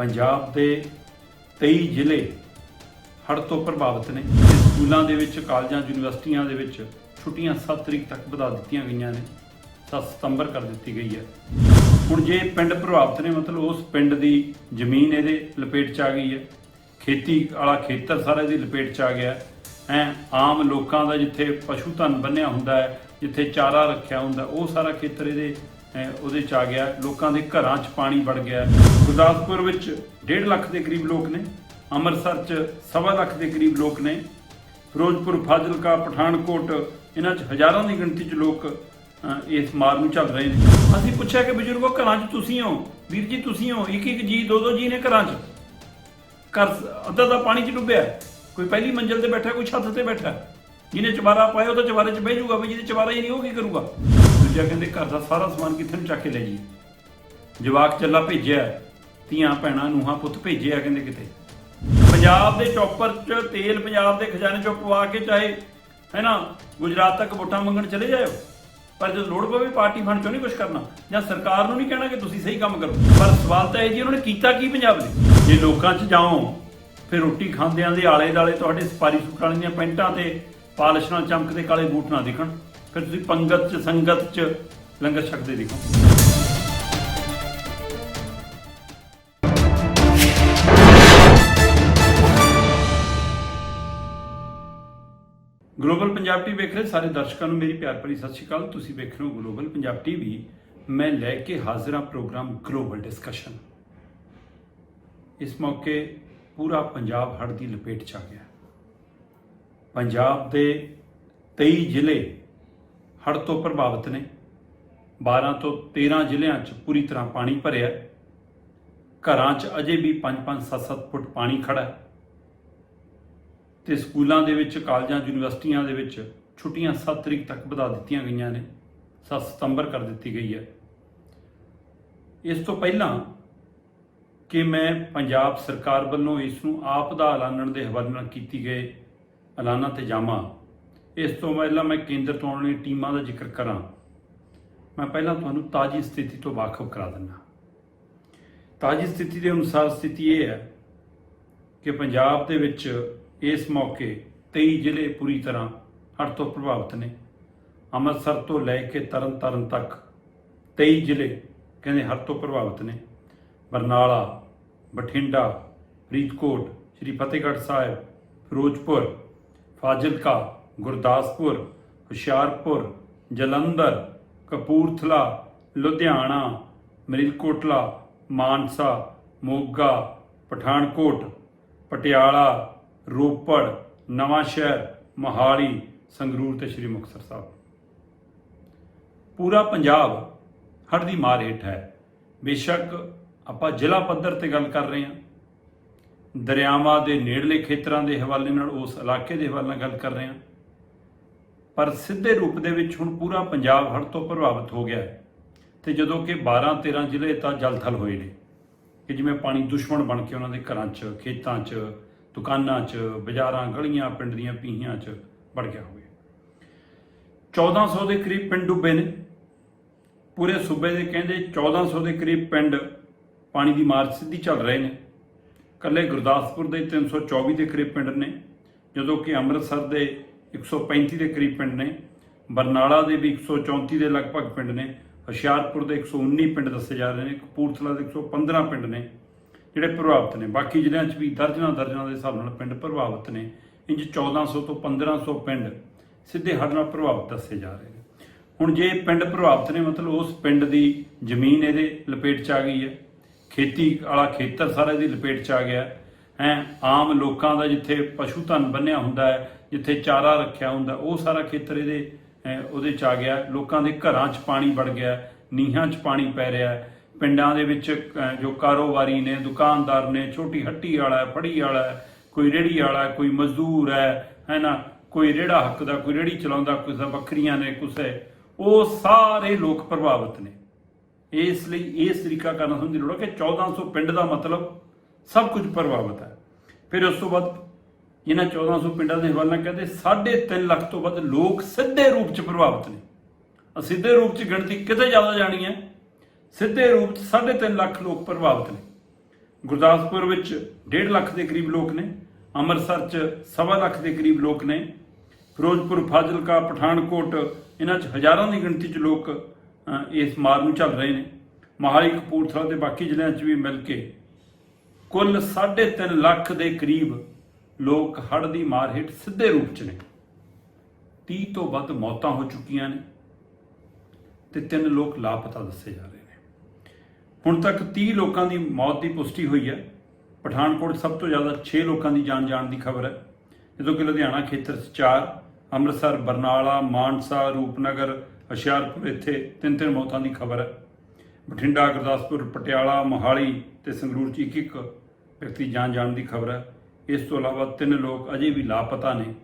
ਪੰਜਾਬ ਦੇ 23 ਜ਼ਿਲ੍ਹੇ ਹੜ੍ਹ ਤੋਂ ਪ੍ਰਭਾਵਿਤ ਨੇ। ਸਕੂਲਾਂ ਦੇ ਵਿੱਚ, ਕਾਲਜਾਂ, ਯੂਨੀਵਰਸਿਟੀਆਂ ਦੇ ਵਿੱਚ ਛੁੱਟੀਆਂ 7 ਤਰੀਕ ਤੱਕ ਵਧਾ ਦਿੱਤੀਆਂ ਗਈਆਂ ਨੇ। 7 ਸਤੰਬਰ ਕਰ ਦਿੱਤੀ ਗਈ ਹੈ। ਹੁਣ ਜੇ ਪਿੰਡ ਪ੍ਰਭਾਵਿਤ ਨੇ, ਮਤਲਬ ਉਸ ਪਿੰਡ ਦੀ ਜ਼ਮੀਨ ਇਹਦੇ ਲਪੇਟ 'ਚ ਆ ਗਈ ਹੈ। ਖੇਤੀ ਵਾਲਾ ਖੇਤਰ ਸਾਰਾ ਇਹਦੀ ਲਪੇਟ 'ਚ ਆ ਗਿਆ ਹੈ, ਆਮ ਲੋਕਾਂ ਦਾ ਜਿੱਥੇ ਪਸ਼ੂ ਧਨ ਬੰਨਿਆ ਹੁੰਦਾ ਹੈ, ਜਿੱਥੇ ਚਾਰਾ ਰੱਖਿਆ ਹੁੰਦਾ, ਉਹ ਸਾਰਾ ਖੇਤਰ ਇਹਦੇ ਉਹਦੇ 'ਚ ਆ ਗਿਆ, ਲੋਕਾਂ ਦੇ ਘਰਾਂ 'ਚ ਪਾਣੀ ਵੜ ਗਿਆ। ਗੁਰਦਾਸਪੁਰ ਵਿੱਚ 1.5 ਲੱਖ ਦੇ ਕਰੀਬ ਲੋਕ ਨੇ, ਅੰਮ੍ਰਿਤਸਰ 'ਚ ਸਵਾ ਲੱਖ ਦੇ ਕਰੀਬ ਲੋਕ ਨੇ, ਫਿਰੋਜ਼ਪੁਰ, ਫਾਜ਼ਿਲਕਾ, ਪਠਾਨਕੋਟ, ਇਹਨਾਂ 'ਚ ਹਜ਼ਾਰਾਂ ਦੀ ਗਿਣਤੀ 'ਚ ਲੋਕ ਇਸ ਮਾਰ ਨੂੰ ਚੱਲ ਰਹੇ ਨੇ। ਅਸੀਂ ਪੁੱਛਿਆ ਕਿ ਬਜ਼ੁਰਗੋ, ਘਰਾਂ 'ਚ ਤੁਸੀਂ ਹੋ? ਵੀਰ ਜੀ, ਤੁਸੀਂ ਹੋ? ਇੱਕ ਇੱਕ ਜੀ, ਦੋ ਦੋ ਜੀ ਨੇ ਘਰਾਂ 'ਚ। ਘਰ ਅੱਧਾ ਦਾ ਪਾਣੀ 'ਚ ਡੁੱਬਿਆ। ਕੋਈ ਪਹਿਲੀ ਮੰਜ਼ਲ ਤੇ ਬੈਠਾ, ਕੋਈ ਛੱਤ ਤੇ ਬੈਠਾ? ਜਿਹਨੇ ਚਵਾਰਾ ਪਾਇਆ, ਉਹ ਤਾਂ ਚਵਾਰੇ 'ਚ ਬਹਿ ਜਾਊਗਾ ਵੀ ਜਿਹਦੇ ਚਵਾਰਾ ਹੀ ਨਹੀਂ, ਉਹ ਕੀ ਕਰੂਗਾ? ਦੂਜਾ ਕਹਿੰਦੇ ਘਰ ਦਾ ਸਾਰਾ ਸਮਾਨ ਕਿੱਥੇ ਨੂੰ ਚੱਕ ਕੇ ਲੈ ਜੀ ਜਵਾਕ ਚੱਲਾ ਭੇਜਿਆ, ਧੀਆਂ ਭੈਣਾਂ ਨੂੰਹਾਂ ਪੁੱਤ ਭੇਜਿਆ ਕਹਿੰਦੇ ਕਿਤੇ। ਪੰਜਾਬ ਦੇ ਚੌਪਰ 'ਚ ਤੇਲ ਪੰਜਾਬ ਦੇ ਖਜ਼ਾਨੇ 'ਚੋਂ ਪਵਾ ਕੇ ਚਾਹੇ ਹੈ ਨਾ ਗੁਜਰਾਤ ਤੱਕ ਵੋਟਾਂ ਮੰਗਣ ਚਲੇ ਜਾਇਓ। ਪਰ ਜਦੋਂ ਲੋੜ ਪਵੇ ਪਾਰਟੀ ਫੰਡ ਚੋਂ ਨਹੀਂ ਕੁਝ ਕਰਨਾ। ਜਾਂ ਸਰਕਾਰ ਨੂੰ ਨਹੀਂ ਕਹਿਣਾ ਕਿ ਤੁਸੀਂ ਸਹੀ ਕੰਮ ਕਰੋ। ਪਰ ਸਵਾਲ ਤਾਂ ਇਹ ਜੀ, ਉਹਨਾਂ ਨੇ ਕੀਤਾ ਕੀ ਪੰਜਾਬ ਦੇ? ਜੇ ਲੋਕਾਂ 'ਚ ਜਾਓ, ਫਿਰ ਰੋਟੀ ਖਾਂਦਿਆਂ ਦੇ ਆਲੇ ਦਾਲੇ ਤੁਹਾਡੇ ਸਪਾਰੀ ਸੁੱਕ ਵਾਲੀਆਂ ਦੀਆਂ ਪੈਂਟਾਂ ਤੇ ਪਾਲਿਸ਼ ਨਾਲ ਚਮਕਦੇ ਕਾਲੇ ਬੂਟ ਨਾ ਦਿਖਣ। ਫਿਰ ਤੁਸੀਂ ਪੰਗਤ 'ਚ, ਸੰਗਤ 'ਚ ਲੰਗਰ ਛਕਦੇ ਦੇਖੋ। ਗਲੋਬਲ ਪੰਜਾਬ ਟੀਵੀ ਵੇਖ ਰਹੇ ਸਾਰੇ ਦਰਸ਼ਕਾਂ ਨੂੰ ਮੇਰੀ ਪਿਆਰ ਭਰੀ ਸਤਿ ਸ਼੍ਰੀ ਅਕਾਲ। ਤੁਸੀਂ ਵੇਖ ਰਹੇ ਹੋ ਗਲੋਬਲ ਪੰਜਾਬ ਟੀਵੀ ਮੈਂ ਲੈ ਕੇ ਹਾਜ਼ਰ ਹਾਂ ਪ੍ਰੋਗਰਾਮ ਗਲੋਬਲ ਡਿਸਕਸ਼ਨ। ਇਸ ਮੌਕੇ ਪੂਰਾ ਪੰਜਾਬ ਹੜ੍ਹ ਦੀ ਲਪੇਟ 'ਚ ਆ ਗਿਆ। ਪੰਜਾਬ ਦੇ 23 ਜ਼ਿਲ੍ਹੇ ਹੜ੍ਹ ਤੋਂ ਪ੍ਰਭਾਵਿਤ ਨੇ। 12 ਤੋਂ 13 ਜ਼ਿਲ੍ਹਿਆਂ 'ਚ ਪੂਰੀ ਤਰ੍ਹਾਂ ਪਾਣੀ ਭਰਿਆ ਘਰਾਂ 'ਚ ਅਜੇ ਵੀ 5-5 7-7 ਫੁੱਟ ਪਾਣੀ ਖੜਾ ਹੈ। ਤੇ ਸਕੂਲਾਂ ਦੇ ਵਿੱਚ, ਕਾਲਜਾਂ, ਯੂਨੀਵਰਸਿਟੀਆਂ ਦੇ ਵਿੱਚ ਛੁੱਟੀਆਂ 7 ਤਰੀਕ ਤੱਕ ਵਧਾ ਦਿੱਤੀਆਂ ਗਈਆਂ ਨੇ। 7 ਸਤੰਬਰ ਕਰ ਦਿੱਤੀ ਗਈ ਹੈ। ਇਸ ਤੋਂ ਪਹਿਲਾਂ ਕਿ ਮੈਂ ਪੰਜਾਬ ਸਰਕਾਰ ਵੱਲੋਂ ਇਸ ਨੂੰ ਆਪ ਦਾ ਐਲਾਨਣ ਦੇ ਹਵਾਲੇ ਨਾਲ ਕੀਤੀ ਗਏ ਐਲਾਨਾਂ ਤੇ ਜਾਵਾਂ ਇਸ ਤੋਂ ਪਹਿਲਾਂ ਮੈਂ ਕੇਂਦਰ ਤੋਂ ਆਉਣ ਵਾਲੀਆਂ ਟੀਮਾਂ ਦਾ ਜ਼ਿਕਰ ਕਰਾਂ, ਮੈਂ ਪਹਿਲਾਂ ਤੁਹਾਨੂੰ ਤਾਜੀ ਸਥਿਤੀ ਤੋਂ ਵਾਕਫ ਕਰਾ ਦਿੰਦਾ। ਤਾਜੀ ਸਥਿਤੀ ਦੇ ਅਨੁਸਾਰ ਸਥਿਤੀ ਇਹ ਹੈ ਕਿ ਪੰਜਾਬ ਦੇ ਵਿੱਚ ਇਸ ਮੌਕੇ 23 ਜ਼ਿਲ੍ਹੇ ਪੂਰੀ ਤਰ੍ਹਾਂ ਹੜ੍ਹ ਤੋਂ ਪ੍ਰਭਾਵਿਤ ਨੇ। ਅੰਮ੍ਰਿਤਸਰ ਤੋਂ ਲੈ ਕੇ ਤਰਨਤਾਰਨ ਤੱਕ 23 ਜ਼ਿਲ੍ਹੇ ਕਹਿੰਦੇ ਹੜ੍ਹ ਤੋਂ ਪ੍ਰਭਾਵਿਤ ਨੇ। ਬਰਨਾਲਾ, ਬਠਿੰਡਾ, ਫਰੀਦਕੋਟ, ਸ੍ਰੀ ਫਤਿਹਗੜ੍ਹ ਸਾਹਿਬ, ਫਿਰੋਜ਼ਪੁਰ, ਫਾਜ਼ਿਲਕਾ ਗੁਰਦਾਸਪੁਰ, ਹੁਸ਼ਿਆਰਪੁਰ, ਜਲੰਧਰ, ਕਪੂਰਥਲਾ, ਲੁਧਿਆਣਾ ਮਰੀਲਕੋਟਲਾ ਮਾਨਸਾ, ਮੋਗਾ, ਪਠਾਨਕੋਟ, ਪਟਿਆਲਾ, ਰੋਪੜ, ਨਵਾਂ ਸ਼ਹਿਰ, ਮੋਹਾਲੀ, ਸੰਗਰੂਰ ਤੇ ਸ੍ਰੀ ਮੁਕਤਸਰ ਸਾਹਿਬ। ਪੂਰਾ ਪੰਜਾਬ ਹੜ੍ਹ ਦੀ ਮਾਰ ਹੇਠ ਹੈ। ਬੇਸ਼ੱਕ ਆਪਾਂ ਜ਼ਿਲ੍ਹਾ ਪੱਧਰ ਤੇ ਗੱਲ ਕਰ ਰਹੇ ਹਾਂ। ਦਰਿਆਵਾਂ ਦੇ ਨੇੜਲੇ ਖੇਤਰਾਂ ਦੇ ਹਵਾਲੇ ਨਾਲ, ਉਸ ਇਲਾਕੇ ਦੇ ਹਵਾਲੇ ਨਾਲ ਗੱਲ ਕਰ ਰਹੇ ਹਾਂ। ਪਰ ਸਿੱਧੇ ਰੂਪ ਦੇ ਵਿੱਚ ਹੁਣ ਪੂਰਾ ਪੰਜਾਬ ਹੜ੍ਹ ਤੋਂ ਪ੍ਰਭਾਵਿਤ ਹੋ ਗਿਆ ਹੈ। ਤੇ ਜਦੋਂ ਕਿ 12 13 ਜ਼ਿਲ੍ਹੇ ਤਾਂ ਜਲਥਲ ਹੋਏ ਨੇ। ਕਿ ਜਿਵੇਂ ਪਾਣੀ ਦੁਸ਼ਮਣ ਬਣ ਕੇ ਉਹਨਾਂ ਦੇ ਘਰਾਂ 'ਚ, ਖੇਤਾਂ 'ਚ, ਦੁਕਾਨਾਂ 'ਚ, ਬਾਜ਼ਾਰਾਂ, ਗਲੀਆਂ, ਪਿੰਡ ਦੀਆਂ ਪੀਹੀਆਂ 'ਚ ਵੜ ਗਿਆ ਹੋਵੇ। 1400 ਦੇ ਕਰੀਬ ਪਿੰਡ ਡੁੱਬੇ ਨੇ। ਪੂਰੇ ਸੂਬੇ ਦੇ ਕਹਿੰਦੇ 1400 ਦੇ ਕਰੀਬ ਪਿੰਡ ਪਾਣੀ ਦੀ ਮਾਰ ਸਿੱਧੀ ਚੱਲ ਰਹੇ ਨੇ। ਕੱਲੇ ਗੁਰਦਾਸਪੁਰ ਦੇ 324 ਦੇ ਕਰੀਬ ਪਿੰਡ ਨੇ। ਜਦੋਂ ਕਿ ਅੰਮ੍ਰਿਤਸਰ ਦੇ 135 ਦੇ ਕਰੀਬ ਪਿੰਡ ਨੇ, ਬਰਨਾਲਾ ਦੇ ਵੀ 134 ਦੇ ਲਗਭਗ ਪਿੰਡ ਨੇ, ਹੁਸ਼ਿਆਰਪੁਰ ਦੇ 119 ਪਿੰਡ ਦੱਸੇ ਜਾ ਰਹੇ ਨੇ, ਕਪੂਰਥਲਾ ਦੇ 115 ਪਿੰਡ ਨੇ, ਜਿਹੜੇ ਪ੍ਰਭਾਵਿਤ ਨੇ। ਬਾਕੀ ਜ਼ਿਲ੍ਹਿਆਂ 'ਚ ਵੀ ਦਰਜਨਾਂ ਦਰਜਨਾਂ ਦੇ ਹਿਸਾਬ ਨਾਲ ਪਿੰਡ ਪ੍ਰਭਾਵਿਤ ਨੇ। ਇੰਜ 1400 ਤੋਂ 1500 ਪਿੰਡ ਸਿੱਧੇ ਹੜ੍ਹ ਨਾਲ ਪ੍ਰਭਾਵਿਤ ਦੱਸੇ ਜਾ ਰਹੇ ਨੇ। ਹੁਣ ਜੇ ਪਿੰਡ ਪ੍ਰਭਾਵਿਤ ਨੇ, ਮਤਲਬ ਉਸ ਪਿੰਡ ਦੀ ਜ਼ਮੀਨ ਇਹਦੇ ਲਪੇਟ 'ਚ ਆ ਗਈ ਹੈ। ਖੇਤੀ ਵਾਲਾ ਖੇਤਰ ਸਾਰਾ ਇਹਦੀ ਲਪੇਟ 'ਚ ਆ ਗਿਆ ਹੈ, ਆਮ ਲੋਕਾਂ ਦਾ ਜਿੱਥੇ ਪਸ਼ੂ ਧਨ ਬੰਨਿਆ ਹੁੰਦਾ ਹੈ ਜਿੱਥੇ ਚਾਰਾ ਰੱਖਿਆ ਹੁੰਦਾ, ਉਹ ਸਾਰਾ ਖੇਤਰ ਇਹਦੇ ਉਹਦੇ 'ਚ ਆ ਗਿਆ। ਲੋਕਾਂ ਦੇ ਘਰਾਂ 'ਚ ਪਾਣੀ ਵੜ ਗਿਆ, ਨੀਹਾਂ 'ਚ ਪਾਣੀ ਪੈ ਰਿਹਾ। ਪਿੰਡਾਂ ਦੇ ਵਿੱਚ ਜੋ ਕਾਰੋਬਾਰੀ ਨੇ, ਦੁਕਾਨਦਾਰ ਨੇ, ਛੋਟੀ ਹੱਟੀ ਵਾਲਾ, ਫੜੀ ਵਾਲਾ, ਕੋਈ ਰੇੜੀ ਵਾਲਾ, ਕੋਈ ਮਜ਼ਦੂਰ ਹੈ ਹੈ ਨਾ ਕੋਈ ਰੇੜਾ ਹੱਕ ਦਾ ਕੋਈ ਰੇੜੀ ਚਲਾਉਂਦਾ, ਕੋਈ ਦਾ ਬੱਕਰੀਆਂ ਨੇ ਕੁਸੇ ਉਹ ਸਾਰੇ ਲੋਕ ਪ੍ਰਭਾਵਿਤ ਨੇ। ਇਸ ਲਈ, ਇਸ ਤਰੀਕਾ ਕਰਨਾ ਸਮਝਦੀ ਲੋੜ ਹੈ ਕਿ 1400 ਪਿੰਡ ਦਾ ਮਤਲਬ ਸਭ ਕੁਝ ਪ੍ਰਭਾਵਿਤ ਹੈ। ਫਿਰ ਉਸ ਤੋਂ ਬਾਅਦ ਇਹਨਾਂ 1400 ਪਿੰਡਾਂ ਦੇ ਹਵਾਲੇ ਨਾਲ ਕਹਿੰਦੇ 3.5 ਲੱਖ ਤੋਂ ਵੱਧ ਲੋਕ ਸਿੱਧੇ ਰੂਪ 'ਚ ਪ੍ਰਭਾਵਿਤ ਨੇ। ਅਸਿੱਧੇ ਰੂਪ 'ਚ ਗਿਣਤੀ ਕਿਤੇ ਜ਼ਿਆਦਾ ਜਾਣੀ ਹੈ? ਸਿੱਧੇ ਰੂਪ 'ਚ 3.5 ਲੱਖ ਲੋਕ ਪ੍ਰਭਾਵਿਤ ਨੇ। ਗੁਰਦਾਸਪੁਰ ਵਿੱਚ 1.5 ਲੱਖ ਦੇ ਕਰੀਬ ਲੋਕ ਨੇ। ਅੰਮ੍ਰਿਤਸਰ 'ਚ ਸਵਾ ਲੱਖ ਦੇ ਕਰੀਬ ਲੋਕ ਨੇ। ਫਿਰੋਜ਼ਪੁਰ, ਫਾਜ਼ਿਲਕਾ, ਪਠਾਨਕੋਟ, ਇਹਨਾਂ 'ਚ ਹਜ਼ਾਰਾਂ ਦੀ ਗਿਣਤੀ 'ਚ ਲੋਕ ਇਸ ਮਾਰ ਨੂੰ ਝੱਲ ਰਹੇ ਨੇ। ਮੋਹਾਲੀ, ਕਪੂਰਥਲਾ ਦੇ ਬਾਕੀ ਜ਼ਿਲ੍ਹਿਆਂ 'ਚ ਵੀ ਮਿਲ ਕੇ ਕੁੱਲ 3.5 ਲੱਖ ਦੇ ਕਰੀਬ ਲੋਕ ਹੜ੍ਹ ਦੀ ਮਾਰ ਹੇਠ ਸਿੱਧੇ ਰੂਪ 'ਚ ਨੇ। 30 ਤੋਂ ਵੱਧ ਮੌਤਾਂ ਹੋ ਚੁੱਕੀਆਂ ਨੇ ਤੇ ਤਿੰਨ ਲੋਕ ਲਾਪਤਾ ਦੱਸੇ ਜਾ ਰਹੇ ਨੇ। ਹੁਣ ਤੱਕ 30 ਲੋਕਾਂ ਦੀ ਮੌਤ ਦੀ ਪੁਸ਼ਟੀ ਹੋਈ ਹੈ। ਪਠਾਨਕੋਟ ਸਭ ਤੋਂ ਜ਼ਿਆਦਾ 6 ਲੋਕਾਂ ਦੀ ਜਾਨ ਜਾਣ ਦੀ ਖਬਰ ਹੈ। ਜਦੋਂ ਕਿ ਲੁਧਿਆਣਾ ਖੇਤਰ 'ਚ 4 ਅੰਮ੍ਰਿਤਸਰ, ਬਰਨਾਲਾ, ਮਾਨਸਾ, ਰੂਪਨਗਰ, ਹੁਸ਼ਿਆਰਪੁਰ ਇੱਥੇ ਤਿੰਨ ਤਿੰਨ ਮੌਤਾਂ ਦੀ ਖਬਰ ਹੈ। ਬਠਿੰਡਾ, ਗੁਰਦਾਸਪੁਰ, ਪਟਿਆਲਾ, ਮੋਹਾਲੀ ਤੇ ਸੰਗਰੂਰ 'ਚ ਇੱਕ ਇੱਕ ਵਿਅਕਤੀ ਜਾਨ ਜਾਣ ਦੀ ਖਬਰ ਹੈ। ਇਸ ਤੋਂ ਇਲਾਵਾ ਤਿੰਨ ਲੋਕ ਅਜੇ ਵੀ ਲਾਪਤਾ ਨੇ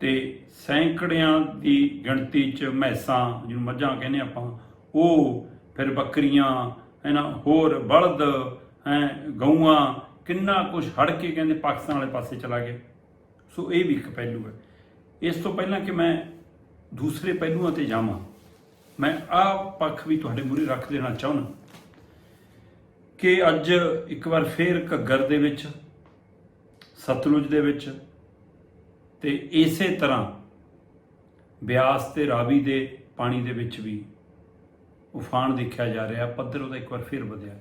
ਤੇ ਸੈਂਕੜਿਆਂ ਦੀ ਗਿਣਤੀ 'ਚ ਮੈਸਾਂ, ਜਿਹਨੂੰ ਮੱਝਾਂ ਕਹਿੰਦੇ ਆਪਾਂ, ਉਹ ਫਿਰ ਬੱਕਰੀਆਂ, ਹੈਨਾ, ਹੋਰ ਬਲਦ, ਹੈ, ਗਊਆਂ, ਕਿੰਨਾ ਕੁਝ ਹੜ ਕੇ ਕਹਿੰਦੇ ਪਾਕਿਸਤਾਨ ਵਾਲੇ ਪਾਸੇ ਚਲਾ ਗਿਆ। ਸੋ ਇਹ ਵੀ ਇੱਕ ਪਹਿਲੂ ਹੈ। ਇਸ ਤੋਂ ਪਹਿਲਾਂ ਕਿ ਮੈਂ ਦੂਸਰੇ ਪਹਿਲੂਆਂ ਤੇ ਜਾਵਾਂ, ਮੈਂ ਆਹ ਪੱਖ ਵੀ ਤੁਹਾਡੇ ਮੂਹਰੇ ਰੱਖ ਦੇਣਾ ਚਾਹੁੰਦਾ ਕਿ ਅੱਜ ਇੱਕ ਵਾਰ ਫੇਰ ਘੱਗਰ ਦੇ ਵਿੱਚ ਸਤਲੁਜ ਦੇ ਵਿੱਚ ਤੇ ਇਸੇ ਤਰ੍ਹਾਂ ਬਿਆਸ ਤੇ ਰਾਵੀ ਦੇ ਪਾਣੀ ਦੇ ਵਿੱਚ ਵੀ ਉਫਾਨ ਦੇਖਿਆ ਜਾ ਰਿਹਾ। ਪੱਧਰ ਉਹਦਾ ਇੱਕ ਵਾਰ ਫਿਰ ਵਧਿਆ।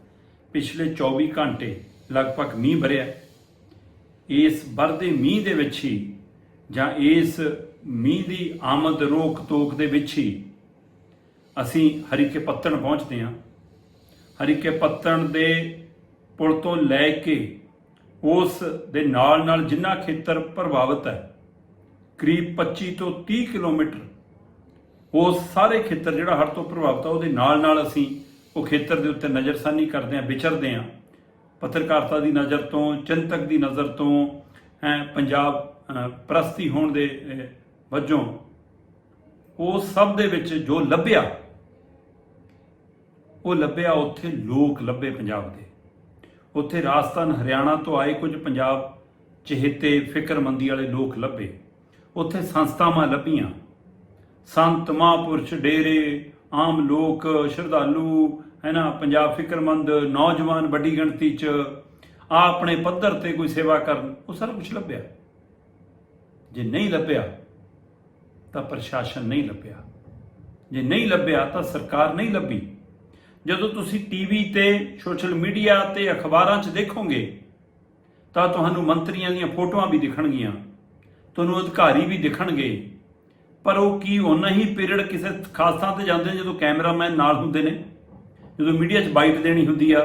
ਪਿਛਲੇ 24 ਘੰਟੇ ਲਗਭਗ ਮੀਂਹ ਭਰਿਆ। ਇਸ ਵਰਦੇ ਮੀਂਹ ਦੇ ਵਿੱਚ ਹੀ ਜਾਂ ਇਸ ਮੀਂਹ ਦੀ ਆਮਦ ਰੋਕ ਟੋਕ ਦੇ ਵਿੱਚ ਹੀ ਅਸੀਂ ਹਰੀਕੇ ਪੱਤਣ ਪਹੁੰਚਦੇ ਹਾਂ। ਹਰੀਕੇ ਪੱਤਣ ਦੇ ਪੁਲ ਤੋਂ ਲੈ ਕੇ ਉਸ ਦੇ ਨਾਲ ਨਾਲ ਜਿੰਨਾ ਖੇਤਰ ਪ੍ਰਭਾਵਿਤ ਹੈ, ਕਰੀਬ 25 ਤੋਂ 30 ਕਿਲੋਮੀਟਰ ਉਸ ਸਾਰੇ ਖੇਤਰ ਜਿਹੜਾ ਹੜ੍ਹ ਤੋਂ ਪ੍ਰਭਾਵਿਤ ਹੈ ਉਹਦੇ ਨਾਲ ਨਾਲ ਅਸੀਂ ਉਹ ਖੇਤਰ ਦੇ ਉੱਤੇ ਨਜ਼ਰਸਾਨੀ ਕਰਦੇ ਹਾਂ, ਵਿਚਰਦੇ ਹਾਂ। ਪੱਤਰਕਾਰਤਾ ਦੀ ਨਜ਼ਰ ਤੋਂ, ਚਿੰਤਕ ਦੀ ਨਜ਼ਰ ਤੋਂ ਪੰਜਾਬ ਪ੍ਰਸਤੀ ਹੋਣ ਦੇ ਵਜੋਂ ਉਹ ਸਭ ਦੇ ਵਿੱਚ ਜੋ ਲੱਭਿਆ, ਉਹ ਲੱਭਿਆ ਉੱਥੇ ਲੋਕ ਲੱਭੇ ਪੰਜਾਬ ਦੇ। ਉੱਥੇ ਰਾਜਸਥਾਨ, ਹਰਿਆਣਾ ਤੋਂ ਆਏ ਕੁਝ ਪੰਜਾਬ ਚਹੇਤੇ ਫਿਕਰਮੰਦੀ ਵਾਲੇ ਲੋਕ ਲੱਭੇ। ਉੱਥੇ ਸੰਸਥਾਵਾਂ ਲੱਭੀਆਂ। ਸੰਤ ਮਹਾਂਪੁਰਸ਼ ਡੇਰੇ, ਆਮ ਲੋਕ, ਸ਼ਰਧਾਲੂ, ਹੈ ਨਾ, ਪੰਜਾਬ ਫਿਕਰਮੰਦ, ਨੌਜਵਾਨ ਵੱਡੀ ਗਿਣਤੀ 'ਚ ਆ ਆਪਣੇ ਪੱਧਰ ਤੇ ਕੋਈ ਸੇਵਾ ਕਰਨ, ਉਹ ਸਾਰਾ ਕੁਝ ਲੱਭਿਆ। ਜੇ ਨਹੀਂ ਲੱਭਿਆ, ਤਾਂ ਪ੍ਰਸ਼ਾਸਨ ਨਹੀਂ ਲੱਭਿਆ। ਜੇ ਨਹੀਂ ਲੱਭਿਆ, ਤਾਂ ਸਰਕਾਰ ਨਹੀਂ ਲੱਭੀ। ਜਦੋਂ ਤੁਸੀਂ ਟੀਵੀ ਤੇ ਸੋਸ਼ਲ ਮੀਡੀਆ ਤੇ ਅਖਬਾਰਾਂ 'ਚ ਦੇਖੋਗੇ, ਤਾਂ ਤੁਹਾਨੂੰ ਮੰਤਰੀਆਂ ਦੀਆਂ ਫੋਟੋਆਂ ਵੀ ਦਿਖਣਗੀਆਂ, ਤੁਹਾਨੂੰ ਅਧਿਕਾਰੀ ਵੀ ਦਿਖਣਗੇ। ਪਰ ਉਹ ਕੀ ਉਹਨਾਂ ਹੀ ਪੀਰੀਅਡ ਕਿਸੇ ਖਾਸ ਥਾਂ ਤੇ ਜਾਂਦੇ ਨੇ ਜਦੋਂ ਕੈਮਰਾਮੈਨ ਨਾਲ ਹੁੰਦੇ ਨੇ? ਜਦੋਂ ਮੀਡੀਆ 'ਚ ਬਾਈਟ ਦੇਣੀ ਹੁੰਦੀ ਆ,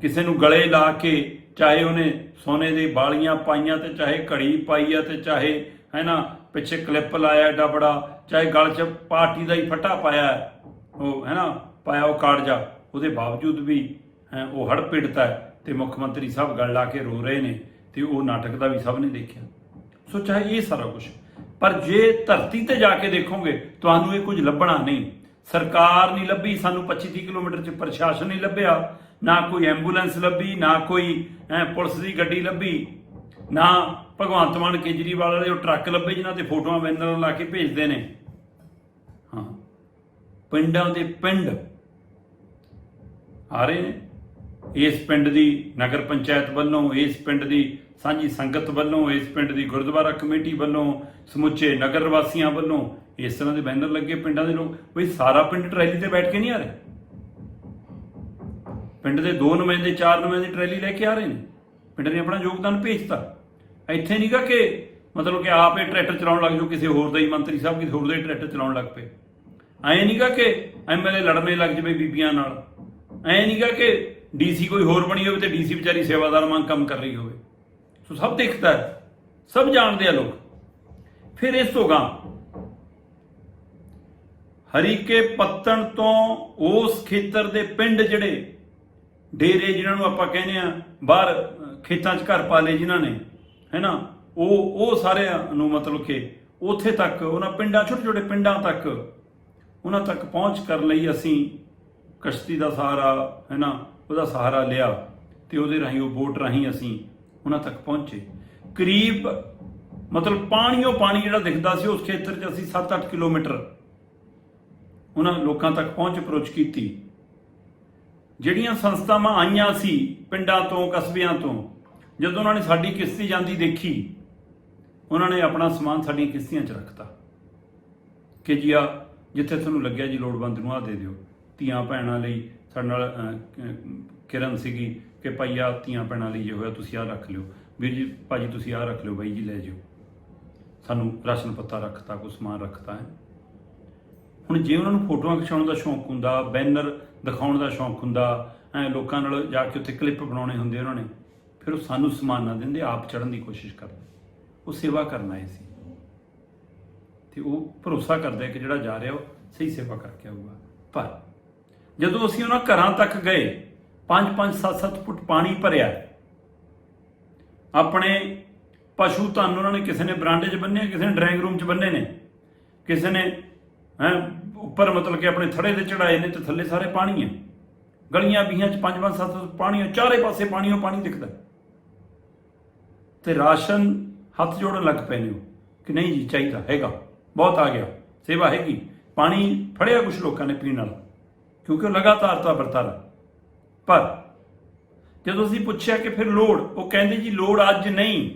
ਕਿਸੇ ਨੂੰ ਗਲੇ ਲਾ ਕੇ, ਚਾਹੇ ਉਹਨੇ ਸੋਨੇ ਦੇ ਬਾਲੀਆਂ ਪਾਈਆਂ ਤੇ ਚਾਹੇ ਘੜੀ ਪਾਈ ਆ ਤੇ ਚਾਹੇ, ਹੈ ਨਾ, ਪਿੱਛੇ ਕਲਿੱਪ ਲਾਇਆ ਏਡਾ ਬੜਾ ਚਾਹੇ ਗਲ 'ਚ ਪਾਰਟੀ ਦਾ ਹੀ ਫੱਟਾ ਪਾਇਆ, ਉਹ, ਹੈ ਨਾ ਪਾਇਆ ਉਹ ਕਾਰਜਾ ਉਹਦੇ ਬਾਵਜੂਦ ਵੀ ਹੈਂ, ਉਹ ਹੜ ਪੀੜਤ ਹੈ ਤੇ ਮੁੱਖ ਮੰਤਰੀ ਸਾਹਿਬ ਗਲ ਲਾ ਕੇ ਰੋ ਰਹੇ ਨੇ ਤੇ ਉਹ ਨਾਟਕ ਦਾ ਵੀ ਸਭ ਨੇ ਦੇਖਿਆ। ਸੋ ਚਾਹੇ ਇਹ ਸਾਰਾ ਕੁਝ ਪਰ ਜੇ ਧਰਤੀ ਤੇ ਜਾ ਕੇ ਦੇਖੋਗੇ ਤੁਹਾਨੂੰ ਇਹ ਕੁਝ ਲੱਭਣਾ ਨਹੀਂ। ਸਰਕਾਰ ਨਹੀਂ ਲੱਭੀ ਸਾਨੂੰ 25-30 ਕਿਲੋਮੀਟਰ ਚ ਪ੍ਰਸ਼ਾਸਨ ਨਹੀਂ ਲੱਭਿਆ ਨਾ ਕੋਈ ਐਂਬੂਲੈਂਸ ਲੱਭੀ ਨਾ ਕੋਈ ਐਂ ਪੁਲਿਸ ਦੀ ਗੱਡੀ ਲੱਭੀ ਨਾ ਭਗਵੰਤ ਮਾਨ ਕੇਜਰੀਵਾਲ ਵਾਲੇ ਉਹ ਟਰੱਕ ਲੱਭੇ ਜਿਨ੍ਹਾਂ ਤੇ ਫੋਟੋਆਂ ਬੈਨਰ ਲਾ ਕੇ ਭੇਜਦੇ ਨੇ। ਹਾਂ ਪਿੰਡਾਂ ਦੇ ਪਿੰਡ ਆ ਰਹੇ ਨੇ ਇਸ ਪਿੰਡ ਦੀ ਨਗਰ ਪੰਚਾਇਤ ਵੱਲੋਂ, ਇਸ ਪਿੰਡ ਦੀ ਸਾਂਝੀ ਸੰਗਤ ਵੱਲੋਂ, ਇਸ ਪਿੰਡ ਦੀ ਗੁਰਦੁਆਰਾ ਕਮੇਟੀ ਵੱਲੋਂ, ਸਮੁੱਚੇ ਨਗਰ ਵਾਸੀਆਂ ਵੱਲੋਂ, ਇਸ ਤਰ੍ਹਾਂ ਦੇ ਬੈਨਰ ਲੱਗੇ ਪਿੰਡਾਂ ਦੇ ਲੋਕ। ਬਈ ਸਾਰਾ ਪਿੰਡ ਟਰੈਲੀ ਤੇ ਬੈਠ ਕੇ ਨਹੀਂ ਆ ਰਹੇ ਪਿੰਡ ਦੇ ਦੋ ਨੁਮਾਇੰਦੇ, ਚਾਰ ਨੁਮਾਇੰਦੇ ਟਰੈਲੀ ਲੈ ਕੇ ਆ ਰਹੇ ਨੇ। ਪਿੰਡ ਨੇ ਆਪਣਾ ਯੋਗਦਾਨ ਭੇਜਤਾ। ਇੱਥੇ ਨਹੀਂਗਾ ਕਿ ਮਤਲਬ ਕਿ ਆਪੇ ਟਰੈਕਟਰ ਚਲਾਉਣ ਲੱਗ ਜਾਓ, ਕਿਸੇ ਹੋਰ ਦਾ ਹੀ ਮੰਤਰੀ ਸਾਹਿਬ, ਕਿਸੇ ਹੋਰ ਦਾ ਹੀ ਟਰੈਕਟਰ ਚਲਾਉਣ ਲੱਗ ਪਏ। ਐ ਨਹੀਂਗਾ ਕਿ ਐਮਐਲਏ ਲੜਨੇ ਲੱਗ ਜਵੇ ਬੀਬੀਆਂ ਨਾਲ। ਐ ਨਹੀਂਗਾ ਕਿ ਡੀਸੀ ਕੋਈ ਹੋਰ ਬਣੀ ਹੋਵੇ ਤੇ ਡੀਸੀ ਵਿਚਾਰੀ ਸੇਵਾਦਾਰ ਵਾਂਗ ਕੰਮ ਕਰ ਰਹੀ ਹੋਵੇ। ਸੋ ਸਭ ਦੇਖਦਾ ਹੈ, ਸਭ ਜਾਣਦੇ ਆ ਲੋਕ। ਫਿਰ ਇਸ ਤੋਂ ਗਾਂ ਹਰੀਕੇ ਪੱਤਣ ਤੋਂ ਉਸ ਖੇਤਰ ਦੇ ਪਿੰਡ ਜਿਹੜੇ ਡੇਰੇ ਜਿਨ੍ਹਾਂ ਨੂੰ ਆਪਾਂ ਕਹਿੰਦੇ ਆ, ਬਾਹਰ ਖੇਤਾਂ 'ਚ ਘਰ ਪਾ ਲਏ ਜਿਨ੍ਹਾਂ ਨੇ, ਹੈਨਾ, ਉਹ ਉਹ ਸਾਰਿਆਂ ਨੂੰ ਮਤਲਬ ਕਿ ਉੱਥੇ ਤੱਕ, ਉਹਨਾਂ ਪਿੰਡਾਂ ਛੋਟੇ ਛੋਟੇ ਪਿੰਡਾਂ ਤੱਕ, ਉਹਨਾਂ ਤੱਕ ਪਹੁੰਚ ਕਰ ਲਈ ਅਸੀਂ। ਕਸ਼ਤੀ ਦਾ ਸਹਾਰਾ, ਹੈ ਨਾ, ਉਹਦਾ ਸਹਾਰਾ ਲਿਆ ਤੇ ਉਹਦੇ ਰਾਹੀਂ ਉਹ ਬੋਟ ਰਾਹੀਂ ਅਸੀਂ ਉਹਨਾਂ ਤੱਕ ਪਹੁੰਚੇ। ਕਰੀਬ ਮਤਲਬ ਪਾਣੀਓ ਪਾਣੀ ਜਿਹੜਾ ਦਿਖਦਾ ਸੀ ਉਸ ਖੇਤਰ 'ਚ ਅਸੀਂ 7-8 ਕਿਲੋਮੀਟਰ ਉਹਨਾਂ ਲੋਕਾਂ ਤੱਕ ਪਹੁੰਚ ਅਪਰੋਚ ਕੀਤੀ। ਜਿਹੜੀਆਂ ਸੰਸਥਾਵਾਂ ਆਈਆਂ ਸੀ ਪਿੰਡਾਂ ਤੋਂ, ਕਸਬਿਆਂ ਤੋਂ, ਜਦੋਂ ਉਹਨਾਂ ਨੇ ਸਾਡੀ ਕਿਸ਼ਤੀ ਜਾਂਦੀ ਦੇਖੀ, ਉਹਨਾਂ ਨੇ ਆਪਣਾ ਸਮਾਨ ਸਾਡੀਆਂ ਕਿਸ਼ਤੀਆਂ 'ਚ ਰੱਖਤਾ। ਕਿ ਜੀ ਆ ਜਿੱਥੇ ਤੁਹਾਨੂੰ ਲੱਗਿਆ ਜੀ ਲੋੜਵੰਦ ਨੂੰ ਆ ਦੇ ਦਿਓ। ਧੀਆਂ ਭੈਣਾਂ ਲਈ ਸਾਡੇ ਨਾਲ ਕਿਰਨ ਸੀਗੀ ਕਿ ਭਾਈ ਆ ਧੀਆਂ ਭੈਣਾਂ ਲਈ ਜੇ ਹੋਇਆ ਤੁਸੀਂ ਆ ਰੱਖ ਲਿਓ। ਵੀਰ ਜੀ, ਭਾਜੀ ਤੁਸੀਂ ਆ ਰੱਖ ਲਿਓ, ਬਾਈ ਜੀ ਲੈ ਜਿਓ। ਸਾਨੂੰ ਰਾਸ਼ਨ ਪੱਤਾ ਰੱਖਤਾ, ਕੋਈ ਸਮਾਨ ਰੱਖਤਾ ਹੈ। ਹੁਣ ਜੇ ਉਹਨਾਂ ਨੂੰ ਫੋਟੋਆਂ ਖਿਚਾਉਣ ਦਾ ਸ਼ੌਂਕ ਹੁੰਦਾ, ਬੈਨਰ ਦਿਖਾਉਣ ਦਾ ਸ਼ੌਂਕ ਹੁੰਦਾ, ਐ ਲੋਕਾਂ ਨਾਲ ਜਾ ਕੇ ਉੱਥੇ ਕਲਿੱਪ ਬਣਾਉਣੇ ਹੁੰਦੇ ਉਹਨਾਂ ਨੇ, ਫਿਰ ਉਹ ਸਾਨੂੰ ਸਮਾਨ ਨਾ ਦਿੰਦੇ, ਆਪ ਚੜਨ ਦੀ ਕੋਸ਼ਿਸ਼ ਕਰਦੇ। ਉਹ ਸੇਵਾ ਕਰਨ ਆਏ ਸੀ। ਤੇ ਉਹ ਭਰੋਸਾ ਕਰਦਾ ਕਿ ਜਿਹੜਾ ਜਾ ਰਿਹਾ ਉਹ ਸਹੀ ਸੇਵਾ ਕਰਕੇ ਆਊਗਾ। ਪਰ ਜਦੋਂ ਅਸੀਂ ਉਹਨਾਂ ਘਰਾਂ ਤੱਕ ਗਏ 5-5 7-7 ਫੁੱਟ ਪਾਣੀ ਭਰਿਆ। ਆਪਣੇ ਪਸ਼ੂ ਧਨ ਉਹਨਾਂ ਨੇ ਕਿਸੇ ਨੇ ਬਰਾਂਡੇ 'ਚ ਬੰਨੇ ਕਿਸੇ ਨੇ ਡਰਾਇੰਗ ਰੂਮ 'ਚ ਬੰਨੇ ਨੇ। ਕਿਸੇ ਨੇ, ਹੈ, ਉੱਪਰ ਮਤਲਬ ਕਿ ਆਪਣੇ ਥੜੇ ਤੇ ਚੜਾਏ ਨੇ ਤੇ ਥੱਲੇ ਸਾਰੇ ਪਾਣੀ ਹੈ। ਗਲੀਆਂ ਬੀਹਾਂ 'ਚ 5-5 7 ਪਾਣੀ ਹੈ, ਚਾਰੇ ਪਾਸੇ ਪਾਣੀ ਉਹ ਪਾਣੀ ਦਿਖਦਾ ਤੇ ਰਾਸ਼ਨ ਹੱਥ ਜੋੜਨ ਲੱਗ ਪਏ ਨੇ ਉਹ, ਕਿ ਨਹੀਂ ਜੀ, ਚਾਹੀਦਾ, ਹੈਗਾ, ਬਹੁਤ ਆ ਗਿਆ, ਸੇਵਾ ਹੈਗੀ। ਪਾਣੀ ਫੜਿਆ ਕੁਝ ਲੋਕਾਂ ਨੇ ਪੀਣ ਵਾਲਾ। ਕਿਉਂਕਿ ਉਹ ਲਗਾਤਾਰ ਤਾਂ ਵਰਤਾਰਾ ਪਰ ਜਦੋਂ ਅਸੀਂ ਪੁੱਛਿਆ ਕਿ ਫਿਰ ਲੋੜ, ਉਹ ਕਹਿੰਦੇ ਜੀ ਲੋੜ ਅੱਜ ਨਹੀਂ।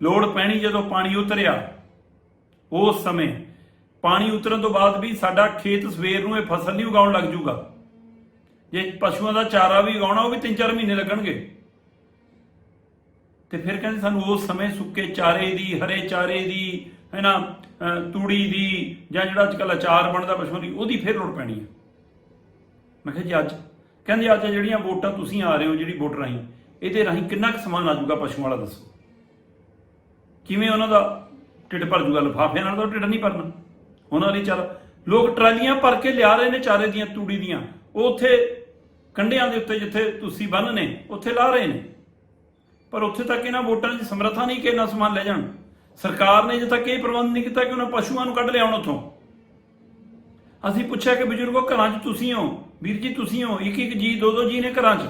ਲੋੜ ਪੈਣੀ ਜਦੋਂ ਪਾਣੀ ਉਤਰਿਆ, ਉਸ ਸਮੇਂ ਪਾਣੀ ਉਤਰਨ ਤੋਂ ਬਾਅਦ ਵੀ ਸਾਡਾ ਖੇਤ ਸਵੇਰ ਨੂੰ ਇਹ ਫਸਲ ਨਹੀਂ ਉਗਾਉਣ ਲੱਗ ਜੂਗਾ। ਜੇ ਪਸ਼ੂਆਂ ਦਾ ਚਾਰਾ ਵੀ ਉਗਾਉਣਾ, ਉਹ ਵੀ 3-4 ਮਹੀਨੇ ਲੱਗਣਗੇ। ਤੇ ਫਿਰ ਕਹਿੰਦੇ ਸਾਨੂੰ ਉਸ ਸਮੇਂ ਸੁੱਕੇ ਚਾਰੇ ਦੀ, ਹਰੇ ਚਾਰੇ ਦੀ ਹੈ ਨਾ ਤੂੜੀ ਦੀ ਜਾਂ ਜਿਹੜਾ ਅੱਜ ਕੱਲ੍ਹ ਅਚਾਰ ਬਣਦਾ ਪਸ਼ੂਆਂ ਦੀ, ਉਹਦੀ ਫਿਰ ਲੋੜ ਪੈਣੀ ਹੈ। ਮੈਂ ਕਿਹਾ ਜੀ ਅੱਜ। ਕਹਿੰਦੇ ਅੱਜ ਜਿਹੜੀਆਂ ਵੋਟਾਂ ਤੁਸੀਂ ਆ ਰਹੇ ਹੋ, ਜਿਹੜੀ ਵੋਟ ਰਾਹੀਂ, ਇਹਦੇ ਰਾਹੀਂ ਕਿੰਨਾ ਕੁ ਸਮਾਨ ਆ ਜਾਊਗਾ ਪਸ਼ੂਆਂ ਵਾਲਾ ਦੱਸੋ। ਕਿਵੇਂ ਉਹਨਾਂ ਦਾ ਢਿੱਡ ਭਰ ਜੂਗਾ ਲਿਫਾਫਿਆਂ ਨਾਲ ਤਾਂ ਉਹ ਢਿੱਡ ਨਹੀਂ ਭਰਨਾ। ਉਹਨਾਂ ਲਈ ਚੱਲ, ਲੋਕ ਟਰਾਲੀਆਂ ਭਰ ਕੇ ਲਿਆ ਰਹੇ ਨੇ ਚਾਰੇ ਦੀਆਂ, ਤੂੜੀ ਦੀਆਂ। ਉਹ ਉੱਥੇ ਕੰਢਿਆਂ ਦੇ ਉੱਤੇ ਜਿੱਥੇ ਤੁਸੀਂ ਬੰਨ ਨੇ, ਉੱਥੇ ਲਾ ਰਹੇ ਨੇ। ਪਰ ਉੱਥੇ ਤੱਕ ਇਹਨਾਂ ਵੋਟਾਂ ਦੀ ਸਮਰੱਥਾ ਨਹੀਂ ਕਿ ਇੰਨਾ ਸਮਾਨ ਲੈ ਜਾਣ। ਸਰਕਾਰ ਨੇ ਅਜੇ ਤੱਕ ਇਹ ਪ੍ਰਬੰਧ ਨਹੀਂ ਕੀਤਾ ਕਿ ਉਹਨਾਂ ਪਸ਼ੂਆਂ ਨੂੰ ਕੱਢ ਲਿਆਉਣ ਉੱਥੋਂ। ਅਸੀਂ ਪੁੱਛਿਆ ਕਿ ਬਜ਼ੁਰਗੋ, ਘਰਾਂ 'ਚ ਤੁਸੀਂ ਹੋ? ਵੀਰ ਜੀ, ਤੁਸੀਂ ਹੋ? ਇੱਕ ਇੱਕ ਜੀ, ਦੋ ਦੋ ਜੀ ਨੇ ਘਰਾਂ 'ਚ।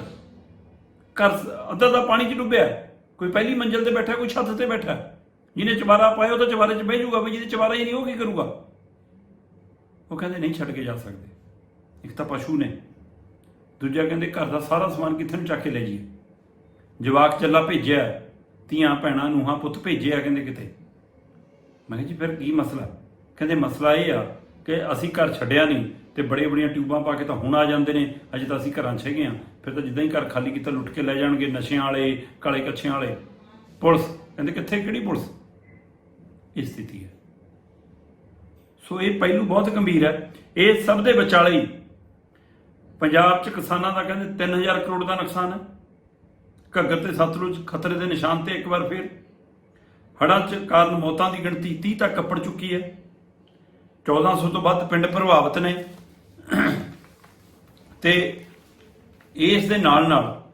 ਘਰ ਅੱਧਾ ਦਾ ਪਾਣੀ 'ਚ ਡੁੱਬਿਆ। ਕੋਈ ਪਹਿਲੀ ਮੰਜ਼ਲ ਤੇ ਬੈਠਾ, ਕੋਈ ਛੱਤ ਤੇ ਬੈਠਾ? ਜਿਹਨੇ ਚਵਾਰਾ ਪਾਇਆ, ਉਹ ਤਾਂ ਚਵਾਰੇ 'ਚ ਬਹਿ ਜਾਊਗਾ ਵੀ ਜਿਹਦੇ ਚਵਾਰਾ ਹੀ ਨਹੀਂ, ਉਹ ਕੀ ਕਰੂਗਾ? ਉਹ ਕਹਿੰਦੇ, ਨਹੀਂ ਛੱਡ ਕੇ ਜਾ ਸਕਦੇ। ਇੱਕ ਤਾਂ ਪਸ਼ੂ ਨੇ। ਦੂਜਾ ਕਹਿੰਦੇ, ਘਰ ਦਾ ਸਾਰਾ ਸਮਾਨ ਕਿੱਥੇ ਨੂੰ ਚੱਕ ਕੇ ਲੈ ਜਾਈਏ? ਜਵਾਕ ਚੱਲਾ ਭੇਜਿਆ, ਧੀਆਂ, ਭੈਣਾਂ, ਨੂੰਹਾਂ, ਪੁੱਤ ਭੇਜਿਆ ਕਹਿੰਦੇ ਕਿਤੇ। ਮੈਂ ਕਿਹਾ ਜੀ ਫਿਰ ਕੀ ਮਸਲਾ? ਕਹਿੰਦੇ ਮਸਲਾ ਇਹ ਆ ਕਿ ਅਸੀਂ ਘਰ ਛੱਡਿਆ ਨਹੀਂ ਤੇ ਬੜੇ ਬੜੀਆਂ ਟਿਊਬਾਂ ਪਾ ਕੇ ਤਾਂ ਹੁਣ ਆ ਜਾਂਦੇ ਨੇ, ਅਜੇ ਤਾਂ ਅਸੀਂ ਘਰਾਂ 'ਚ ਹੈਗੇ ਆ ਫਿਰ ਤਾਂ ਜਿੱਦਾਂ ਹੀ ਘਰ ਖਾਲੀ ਕੀਤਾ ਲੁੱਟ ਕੇ ਲੈ ਜਾਣਗੇ ਨਸ਼ਿਆਂ ਵਾਲੇ, ਕਾਲੇ ਕੱਛਿਆਂ ਵਾਲੇ। ਪੁਲਿਸ, ਕਹਿੰਦੇ ਕਿੱਥੇ, ਕਿਹੜੀ ਪੁਲਿਸ? ਇਹ ਸਥਿਤੀ ਹੈ। ਸੋ ਇਹ ਪਹਿਲੂ ਬਹੁਤ ਗੰਭੀਰ ਹੈ। ਇਹ ਸਭ ਦੇ ਵਿਚਾਲੇ ਹੀ ਪੰਜਾਬ 'ਚ ਕਿਸਾਨਾਂ ਦਾ ਕਹਿੰਦੇ 3000 ਕਰੋੜ ਦਾ ਨੁਕਸਾਨ ਹੈ। ਘੱਗਰ ਤੇ ਸਤਲੁਜ ਖਤਰੇ ਦੇ ਨਿਸ਼ਾਨ ਤੇ ਇੱਕ ਵਾਰ ਫਿਰ ਹੜ੍ਹਾਂ 'ਚ ਕਾਰਨ ਮੌਤਾਂ ਦੀ ਗਿਣਤੀ 30 ਤੱਕ ਕੱਪੜ ਚੁੱਕੀ ਹੈ। 1400 ਤੋਂ ਵੱਧ ਪਿੰਡ ਪ੍ਰਭਾਵਿਤ ਨੇ। ਤੇ ਇਸ ਦੇ ਨਾਲ ਨਾਲ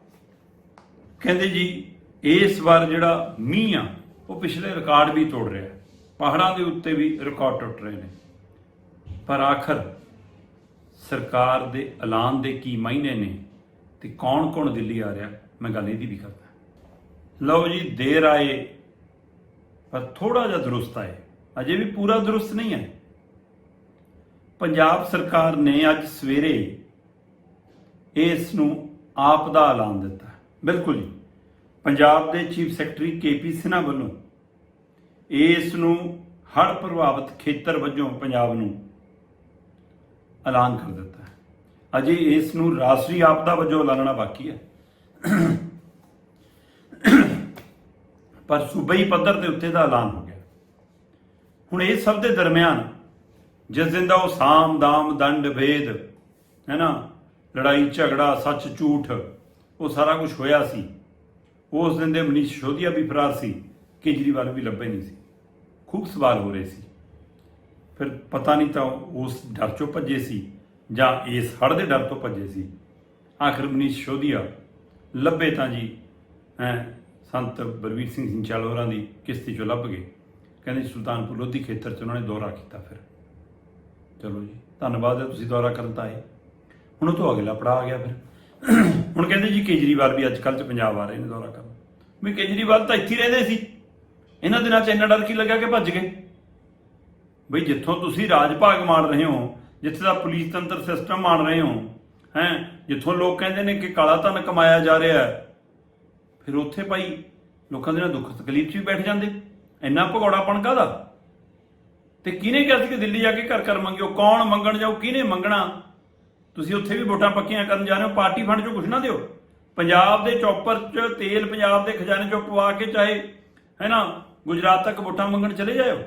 ਕਹਿੰਦੇ ਜੀ, ਇਸ ਵਾਰ ਜਿਹੜਾ ਮੀਂਹ ਆ, ਉਹ ਪਿਛਲੇ ਰਿਕਾਰਡ ਵੀ ਤੋੜ ਰਿਹਾ ਪਹਾੜਾਂ ਦੇ ਉੱਤੇ ਵੀ ਰਿਕਾਰਡ ਟੁੱਟ ਰਹੇ ਨੇ। ਪਰ ਆਖਰ ਸਰਕਾਰ ਦੇ ਐਲਾਨ ਦੇ ਕੀ ਮਾਇਨੇ ਨੇ ਤੇ ਕੌਣ-ਕੌਣ ਦਿੱਲੀ ਆ ਰਿਹਾ, ਮੈਂ ਗੱਲ ਇਹਦੀ ਵੀ ਕਰਦਾ। ਲਓ ਜੀ, ਦੇਰ ਆਏ ਪਰ ਥੋੜਾ ਜਿਹਾ ਦਰੁਸਤ ਆਏ। ਅਜੇ ਵੀ ਪੂਰਾ ਦਰੁਸਤ ਨਹੀਂ ਹੈ ਪੰਜਾਬ ਸਰਕਾਰ ਨੇ ਅੱਜ ਸਵੇਰੇ ਇਸ ਨੂੰ ਆਪ ਦਾ ਐਲਾਨ ਦਿੱਤਾ। ਬਿਲਕੁਲ ਜੀ। ਪੰਜਾਬ ਦੇ ਚੀਫ ਸੈਕਟਰੀ ਕੇਪੀ ਸਿਨਹਾ ਵੱਲੋਂ ਇਸ ਨੂੰ ਹੜ੍ਹ ਪ੍ਰਭਾਵਿਤ ਖੇਤਰ ਵਜੋਂ ਪੰਜਾਬ ਨੂੰ ਐਲਾਨ ਕਰ ਦਿੱਤਾ। ਅਜੇ ਇਸ ਨੂੰ ਰਾਸ਼ਟਰੀ ਆਪਦਾ ਵਜੋਂ ਐਲਾਨਣਾ ਬਾਕੀ ਹੈ। ਪਰ ਸੂਬਾਈ ਪੱਧਰ ਦੇ ਉੱਤੇ ਦਾ ਐਲਾਨ ਹੋ ਗਿਆ। ਹੁਣ ਇਹ ਸਭ ਦੇ ਦਰਮਿਆਨ ਜਿਸ ਦਿਨ ਦਾ ਉਹ ਸਾਮ, ਦਾਮ, ਦੰਡ, ਵੇਦ, ਹੈ ਨਾ, ਲੜਾਈ, ਝਗੜਾ, ਸੱਚ, ਝੂਠ, ਉਹ ਸਾਰਾ ਕੁਝ ਹੋਇਆ ਸੀ, ਉਸ ਦਿਨ ਦੇ ਮਨੀਸ਼ ਸ਼ੋਧੀਆ ਵੀ ਫਰਾਰ ਸੀ, ਕੇਜਰੀਵਾਲ ਵੀ ਲੱਭੇ ਨਹੀਂ ਸੀ। ਖੂਬ ਸਵਾਲ ਹੋ ਰਹੇ ਸੀ। ਫਿਰ ਪਤਾ ਨਹੀਂ ਤਾਂ ਉਸ ਡਰ ਚੋਂ ਭੱਜੇ ਸੀ ਜਾਂ ਇਸ ਹੜ ਦੇ ਡਰ ਤੋਂ ਭੱਜੇ ਸੀ। ਆਖਰ ਮਨੀਸ਼ ਸ਼ੋਧੀਆ ਲੱਭੇ ਤਾਂ ਜੀ, ਹੈ ਸੰਤ ਬਲਵੀਰ ਸਿੰਘ ਸਿੰਚਾਲ ਹੋਰਾਂ ਦੀ ਕਿਸ਼ਤੀ ਚੋਂ ਲੱਭ ਗਏ ਕਹਿੰਦੇ ਸੁਲਤਾਨਪੁਰ ਲੋਧੀ ਖੇਤਰ 'ਚ ਉਹਨਾਂ ਨੇ ਦੌਰਾ ਕੀਤਾ ਫਿਰ। ਚਲੋ ਜੀ, ਧੰਨਵਾਦ ਹੈ ਤੁਸੀਂ ਦੌਰਾ ਕਰਨ ਤਾਂ ਆਏ। ਹੁਣ ਉਹ ਤੋਂ ਅਗਲਾ ਪੜਾਅ ਆ ਗਿਆ ਫਿਰ। ਹੁਣ ਕਹਿੰਦੇ ਜੀ ਕੇਜਰੀਵਾਲ ਵੀ ਅੱਜ ਕੱਲ੍ਹ 'ਚ ਪੰਜਾਬ ਆ ਰਹੇ ਨੇ ਦੌਰਾ ਕਰਨ। ਵੀ ਕੇਜਰੀਵਾਲ ਤਾਂ ਇੱਥੇ ਹੀ ਰਹਿੰਦੇ ਸੀ। ਇਹਨਾਂ ਦਿਨਾਂ 'ਚ ਇੰਨਾ ਡਰ ਕੀ ਲੱਗਿਆ ਕਿ ਭੱਜ ਗਏ? ਬਈ ਜਿੱਥੋਂ ਤੁਸੀਂ ਰਾਜ ਭਾਗ ਮਾਣ ਰਹੇ ਹੋ, ਜਿੱਥੇ ਦਾ ਪੁਲਿਸ ਤੰਤਰ ਸਿਸਟਮ ਮਾਣ ਰਹੇ ਹੋ, ਹੈ, ਜਿੱਥੋਂ ਲੋਕ ਕਹਿੰਦੇ ਨੇ ਕਿ ਕਾਲਾ ਧਨ ਕਮਾਇਆ ਜਾ ਰਿਹਾ ਹੈ ਫਿਰ ਉੱਥੇ ਭਾਈ ਲੋਕਾਂ ਦੇ ਨਾਲ ਦੁੱਖ ਤਕਲੀਫ 'ਚ ਵੀ ਬੈਠ ਜਾਂਦੇ। ਇੰਨਾ ਭਗੌੜਾ ਪਣਕਾ ਦਾ ਤੇ ਕਿਹਨੇ ਕਿਹਾ ਸੀ ਕਿ ਦਿੱਲੀ ਜਾ ਕੇ ਘਰ ਘਰ ਮੰਗਿਓ? ਕੌਣ ਮੰਗਣ ਜਾਓ ਕਿਹਨੇ ਮੰਗਣਾ? ਤੁਸੀਂ ਉੱਥੇ ਵੀ ਵੋਟਾਂ ਪੱਕੀਆਂ ਕਰਨ ਜਾ ਰਹੇ ਹੋ, ਪਾਰਟੀ ਫੰਡ 'ਚੋਂ ਕੁਝ ਨਾ ਦਿਓ। ਪੰਜਾਬ ਦੇ ਚੌਪਰ 'ਚ ਤੇਲ ਪੰਜਾਬ ਦੇ ਖਜ਼ਾਨੇ 'ਚੋਂ ਪਵਾ ਕੇ ਚਾਹੇ ਹੈ ਨਾ ਗੁਜਰਾਤ ਤੱਕ ਵੋਟਾਂ ਮੰਗਣ ਚਲੇ ਜਾਇਓ।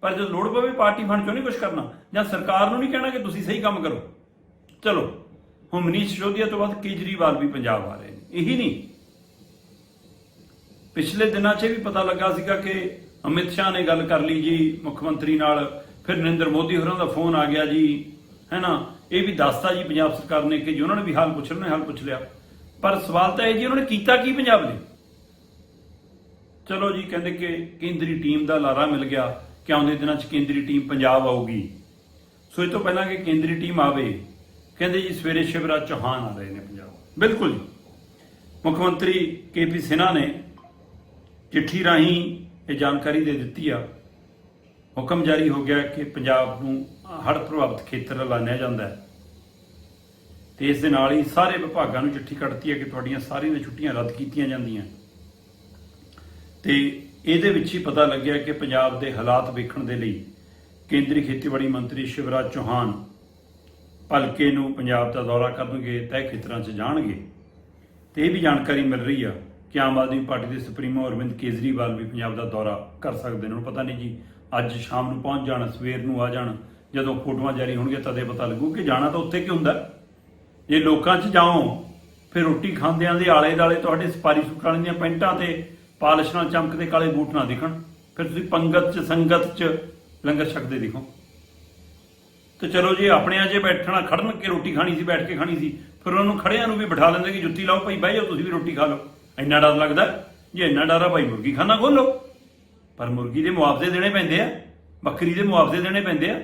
ਪਰ ਜਦੋਂ ਲੋੜ ਪਵੇ ਪਾਰਟੀ ਫੰਡ 'ਚੋਂ ਨਹੀਂ ਕੁਝ ਕਰਨਾ। ਜਾਂ ਸਰਕਾਰ ਨੂੰ ਨਹੀਂ ਕਹਿਣਾ ਕਿ ਤੁਸੀਂ ਸਹੀ ਕੰਮ ਕਰੋ। ਚਲੋ, ਹੁਣ ਮਨੀਸ਼ ਸਿਸੋਦੀਆ ਤੋਂ ਬਾਅਦ ਕੇਜਰੀਵਾਲ ਵੀ ਪੰਜਾਬ ਆ ਰਹੇ ਨੇ। ਇਹੀ ਨਹੀਂ। ਪਿਛਲੇ ਦਿਨਾਂ 'ਚ ਇਹ ਵੀ ਪਤਾ ਲੱਗਾ ਸੀਗਾ ਕਿ ਅਮਿਤ ਸ਼ਾਹ ਨੇ ਗੱਲ ਕਰ ਲਈ ਜੀ ਮੁੱਖ ਮੰਤਰੀ ਨਾਲ, ਫਿਰ ਨਰਿੰਦਰ ਮੋਦੀ ਹੋਰਾਂ ਦਾ ਫੋਨ ਆ ਗਿਆ ਜੀ ਹੈ ਨਾ ਇਹ ਵੀ ਦੱਸਤਾ ਜੀ ਪੰਜਾਬ ਸਰਕਾਰ ਨੇ ਕਿ ਜੀ ਉਹਨਾਂ ਨੇ ਵੀ ਹਾਲ ਪੁੱਛ ਲੈਣਾ ਹਾਲ ਪੁੱਛ ਲਿਆ। ਪਰ ਸਵਾਲ ਤਾਂ ਇਹ ਜੀ ਉਹਨਾਂ ਨੇ ਕੀਤਾ ਕੀ ਪੰਜਾਬ ਨੇ? ਚਲੋ ਜੀ, ਕਹਿੰਦੇ ਕਿ ਕੇਂਦਰੀ ਟੀਮ ਦਾ ਲਾਰਾ ਮਿਲ ਗਿਆ ਕਿ ਆਉਂਦੇ ਦਿਨਾਂ 'ਚ ਕੇਂਦਰੀ ਟੀਮ ਪੰਜਾਬ ਆਊਗੀ। ਸੋ ਇਹ ਤੋਂ ਪਹਿਲਾਂ ਕਿ ਕੇਂਦਰੀ ਟੀਮ ਆਵੇ, ਕਹਿੰਦੇ ਜੀ ਸਵੇਰੇ ਸ਼ਿਵਰਾਜ ਚੌਹਾਨ ਆ ਰਹੇ ਨੇ ਪੰਜਾਬ। ਬਿਲਕੁਲ ਜੀ। ਮੁੱਖ ਮੰਤਰੀ ਕੇਪੀ ਸਿਨਹਾ ਨੇ ਚਿੱਠੀ ਰਾਹੀਂ ਇਹ ਜਾਣਕਾਰੀ ਦੇ ਦਿੱਤੀ ਆ। ਹੁਕਮ ਜਾਰੀ ਹੋ ਗਿਆ ਕਿ ਪੰਜਾਬ ਨੂੰ ਹੜ੍ਹ ਪ੍ਰਭਾਵਿਤ ਖੇਤਰ ਐਲਾਨਿਆ ਜਾਂਦਾ ਹੈ। ਤੇ ਇਸ ਦੇ ਨਾਲ ਹੀ ਸਾਰੇ ਵਿਭਾਗਾਂ ਨੂੰ ਚਿੱਠੀ ਕੱਢਤੀ ਹੈ ਕਿ ਤੁਹਾਡੀਆਂ ਸਾਰੀਆਂ ਛੁੱਟੀਆਂ ਰੱਦ ਕੀਤੀਆਂ ਜਾਂਦੀਆਂ। ਤੇ ਇਹਦੇ ਵਿੱਚ ਹੀ ਪਤਾ ਲੱਗਿਆ ਕਿ ਪੰਜਾਬ ਦੇ ਹਾਲਾਤ ਵੇਖਣ ਦੇ ਲਈ ਕੇਂਦਰੀ ਖੇਤੀਬਾੜੀ ਮੰਤਰੀ ਸ਼ਿਵਰਾਜ ਚੌਹਾਨ ਭਲਕੇ ਨੂੰ ਪੰਜਾਬ ਦਾ ਦੌਰਾ ਕਰਨਗੇ, ਤਹਿ ਖੇਤਰਾਂ 'ਚ ਜਾਣਗੇ। ਤੇ ਇਹ ਵੀ ਜਾਣਕਾਰੀ ਮਿਲ ਰਹੀ ਆ ਕਿ ਆਮ ਆਦਮੀ ਪਾਰਟੀ ਦੇ ਸੁਪਰੀਮੋ ਅਰਵਿੰਦ ਕੇਜਰੀਵਾਲ ਵੀ ਪੰਜਾਬ ਦਾ ਦੌਰਾ ਕਰ ਸਕਦੇ ਨੇ। ਉਹਨੂੰ ਪਤਾ ਨਹੀਂ ਜੀ, ਅੱਜ ਸ਼ਾਮ ਨੂੰ ਪਹੁੰਚ ਜਾਣ, ਸਵੇਰ ਨੂੰ ਆ ਜਾਣ, ਜਦੋਂ ਫੋਟੋਆਂ ਜਾਰੀ ਹੋਣਗੀਆਂ ਤਦੇ ਪਤਾ ਲੱਗੂ ਕਿ ਜਾਣਾ ਤਾਂ ਉੱਥੇ ਕੀ ਹੁੰਦਾ? ਜੇ ਲੋਕਾਂ 'ਚ ਜਾਓ, ਫਿਰ ਰੋਟੀ ਖਾਂਦਿਆਂ ਦੇ ਆਲੇ ਦਾਲੇ ਤੁਹਾਡੇ ਸਪਾਰੀ ਸੂਟ ਵਾਲਿਆਂ ਦੀਆਂ ਪੈਂਟਾਂ ਤੇ ਪਾਲਿਸ਼ ਨਾਲ ਚਮਕਦੇ ਕਾਲੇ ਬੂਟ ਨਾ ਦਿਖਣ, ਫਿਰ ਤੁਸੀਂ ਪੰਗਤ 'ਚ, ਸੰਗਤ 'ਚ ਲੰਗਰ ਛਕਦੇ ਦਿਖੋ। ਤੇ ਚਲੋ ਜੇ, ਆਪਣਿਆਂ 'ਚ ਬੈਠਣਾ, ਖੜਨ ਕੇ ਰੋਟੀ ਖਾਣੀ ਸੀ, ਬੈਠ ਕੇ ਖਾਣੀ ਸੀ, ਫਿਰ ਉਹਨਾਂ ਨੂੰ ਖੜਿਆਂ ਨੂੰ ਵੀ ਬਿਠਾ ਲੈਂਦੇ ਕਿ ਜੁੱਤੀ ਲਾਓ, ਭਾਈ ਬਹਿ ਜਾਓ, ਤੁਸੀਂ ਵੀ ਰੋਟੀ ਖਾ ਲਓ। ਇੰਨਾ ਡਰ ਲੱਗਦਾ ਜੇ ਇੰਨਾ ਡਰ ਆ ਭਾਈ ਮੁਰਗੀ ਖਾਨਾ ਖੋਲੋ ਪਰ ਮੁਰਗੀ ਦੇ ਮੁਆਵਜ਼ੇ ਦੇਣੇ ਪੈਂਦੇ ਆ। ਬੱਕਰੀ ਦੇ ਮੁਆਵਜ਼ੇ ਦੇਣੇ ਪੈਂਦੇ ਆ।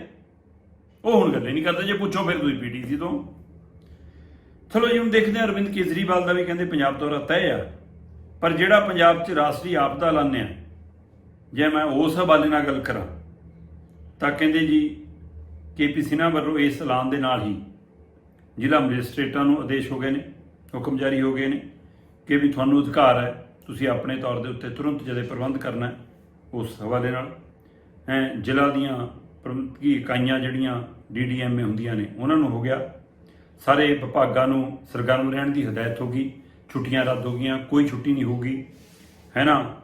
ਉਹ ਹੁਣ ਗੱਲੇ ਨਹੀਂ ਕਰਦੇ। ਜੇ ਪੁੱਛੋ ਫਿਰ ਤੁਸੀਂ ਪੀਟੀਸੀ ਤੋਂ। ਚਲੋ ਜੀ, ਹੁਣ ਦੇਖਦੇ ਹਾਂ ਅਰਵਿੰਦ ਕੇਜਰੀਵਾਲ ਦਾ ਵੀ ਕਹਿੰਦੇ ਪੰਜਾਬ ਦੌਰਾ ਤੈਅ ਆ। ਪਰ ਜਿਹੜਾ ਪੰਜਾਬ 'ਚ ਰਾਸ਼ਟਰੀ ਆਪਦਾ ਐਲਾਨਿਆ ਜੇ ਮੈਂ ਉਸ ਹਵਾਲੇ ਨਾਲ ਗੱਲ ਕਰਾਂ, ਤਾਂ ਕਹਿੰਦੇ ਜੀ ਕੇਪੀ ਸਿਨਹਾ ਵੱਲੋਂ ਇਸ ਐਲਾਨ ਦੇ ਨਾਲ ਹੀ ਜ਼ਿਲ੍ਹਾ ਮੈਜਿਸਟ੍ਰੇਟਾਂ ਨੂੰ ਆਦੇਸ਼ ਹੋ ਗਏ ਨੇ ਹੁਕਮ ਜਾਰੀ ਹੋ ਗਏ ਨੇ। ਕਿ ਵੀ ਤੁਹਾਨੂੰ ਅਧਿਕਾਰ ਹੈ, ਤੁਸੀਂ ਆਪਣੇ ਤੌਰ ਦੇ ਉੱਤੇ ਤੁਰੰਤ ਜਦੇ ਪ੍ਰਬੰਧ ਕਰਨਾ ਉਸ ਹਵਾਲੇ ਨਾਲ। ਹੈ, ਜ਼ਿਲ੍ਹਾ ਦੀਆਂ ਪ੍ਰਬੰਧਕੀ ਇਕਾਈਆਂ ਜਿਹੜੀਆਂ ਡੀਡੀਐਮਏ ਹੁੰਦੀਆਂ ਨੇ, ਉਹਨਾਂ ਨੂੰ ਹੋ ਗਿਆ। ਸਾਰੇ ਵਿਭਾਗਾਂ ਨੂੰ, ਸਰਗਰਮ ਰਹਿਣ ਦੀ ਹਦਾਇਤ ਹੋ ਗਈ, ਛੁੱਟੀਆਂ ਰੱਦ ਹੋ ਗਈਆਂ, ਕੋਈ ਛੁੱਟੀ ਨਹੀਂ ਹੋਊਗੀ। ਹੈ ਨਾ?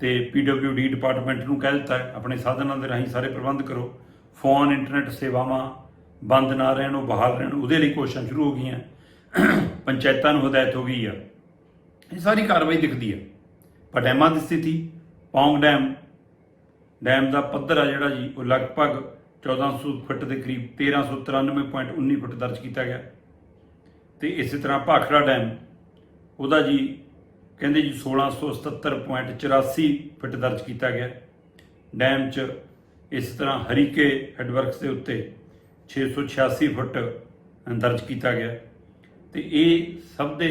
ਤੇ ਪੀਡਬਲਯੂਡੀ ਡਿਪਾਰਟਮੈਂਟ ਨੂੰ ਕਹਿ ਦਿੱਤਾ ਆਪਣੇ ਸਾਧਨਾਂ ਦੇ ਰਾਹੀਂ ਸਾਰੇ ਪ੍ਰਬੰਧ ਕਰੋ। ਫੋਨ, ਇੰਟਰਨੈਟ ਸੇਵਾਵਾਂ, ਬੰਦ ਨਾ ਰਹਿਣ ਉਹ ਬਹਾਲ ਰਹਿਣ, ਉਹਦੇ ਲਈ ਕੋਸ਼ਿਸ਼ਾਂ ਸ਼ੁਰੂ ਹੋ ਗਈਆਂ। ਪੰਚਾਇਤਾਂ ਨੂੰ ਹਦਾਇਤ ਹੋ ਗਈ ਆ। ਇਹ ਸਾਰੀ ਕਾਰਵਾਈ ਦਿਖਦੀ ਹੈ ਪਰ ਡੈਮਾਂ ਦੀ ਸਥਿਤੀ, ਪੌਂਗ ਡੈਮ ਡੈਮ ਦਾ ਪੱਧਰ ਆ ਜਿਹੜਾ ਜੀ, ਉਹ ਲਗਭਗ 1400 ਫੁੱਟ ਦੇ ਕਰੀਬ 1393.19 ਫੁੱਟ ਦਰਜ ਕੀਤਾ ਗਿਆ। ਤੇ ਇਸੇ ਤਰ੍ਹਾਂ ਭਾਖੜਾ ਡੈਮ, ਉਹਦਾ ਜੀ ਕਹਿੰਦੇ ਜੀ 1677.84 ਫੁੱਟ ਦਰਜ ਕੀਤਾ ਗਿਆ। ਡੈਮ 'ਚ ਇਸ ਤਰ੍ਹਾਂ ਹਰੀਕੇ ਹੈਡਵਰਕਸ ਦੇ ਉੱਤੇ 686 ਫੁੱਟ ਦਰਜ ਕੀਤਾ ਗਿਆ। ਤੇ ਇਹ ਸਭ ਦੇ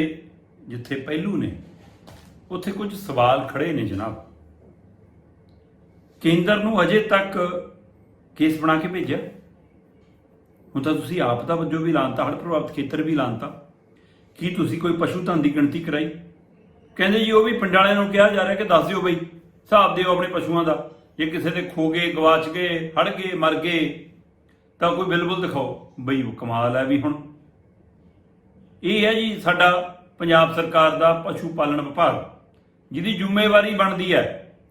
ਜਿੱਥੇ ਪਹਿਲੂ ਨੇ, ਉੱਥੇ ਕੁਝ ਸਵਾਲ ਖੜੇ ਨੇ ਜਨਾਬ। ਕੇਂਦਰ ਨੂੰ ਅਜੇ ਤੱਕ ਕੇਸ ਬਣਾ ਕੇ ਭੇਜਿਆ? ਹੁਣ ਤਾਂ ਤੁਸੀਂ ਆਪ ਦਾ ਵਜੋਂ ਵੀ ਲਾਂਤਾ, ਹੜ੍ਹ ਪ੍ਰਭਾਵਿਤ ਖੇਤਰ ਵੀ ਲਾਂਤਾ। ਕੀ ਤੁਸੀਂ ਕੋਈ ਪਸ਼ੂ ਧਨ ਦੀ ਗਿਣਤੀ ਕਰਾਈ? ਕਹਿੰਦੇ ਜੀ, ਉਹ ਵੀ ਪਿੰਡ ਵਾਲਿਆਂ ਨੂੰ ਕਿਹਾ ਜਾ ਰਿਹਾ ਕਿ ਦੱਸ ਦਿਓ ਬਈ, ਹਿਸਾਬ ਦਿਓ ਆਪਣੇ ਪਸ਼ੂਆਂ ਦਾ। ਜੇ ਕਿਸੇ ਦੇ ਖੋ ਗਏ, ਗਵਾਚ ਗਏ ਹੜ ਗਏ, ਮਰ ਗਏ, ਤਾਂ ਕੋਈ ਬਿਲਬੁਲ ਦਿਖਾਓ। ਬਈ, ਉਹ ਕਮਾਲ ਹੈ ਵੀ ਹੁਣ। ਇਹ ਹੈ ਜੀ ਸਾਡਾ ਪੰਜਾਬ ਸਰਕਾਰ ਦਾ ਪਸ਼ੂ ਪਾਲਣ ਵਿਭਾਗ, ਜਿਹਦੀ ਜ਼ਿੰਮੇਵਾਰੀ ਬਣਦੀ ਹੈ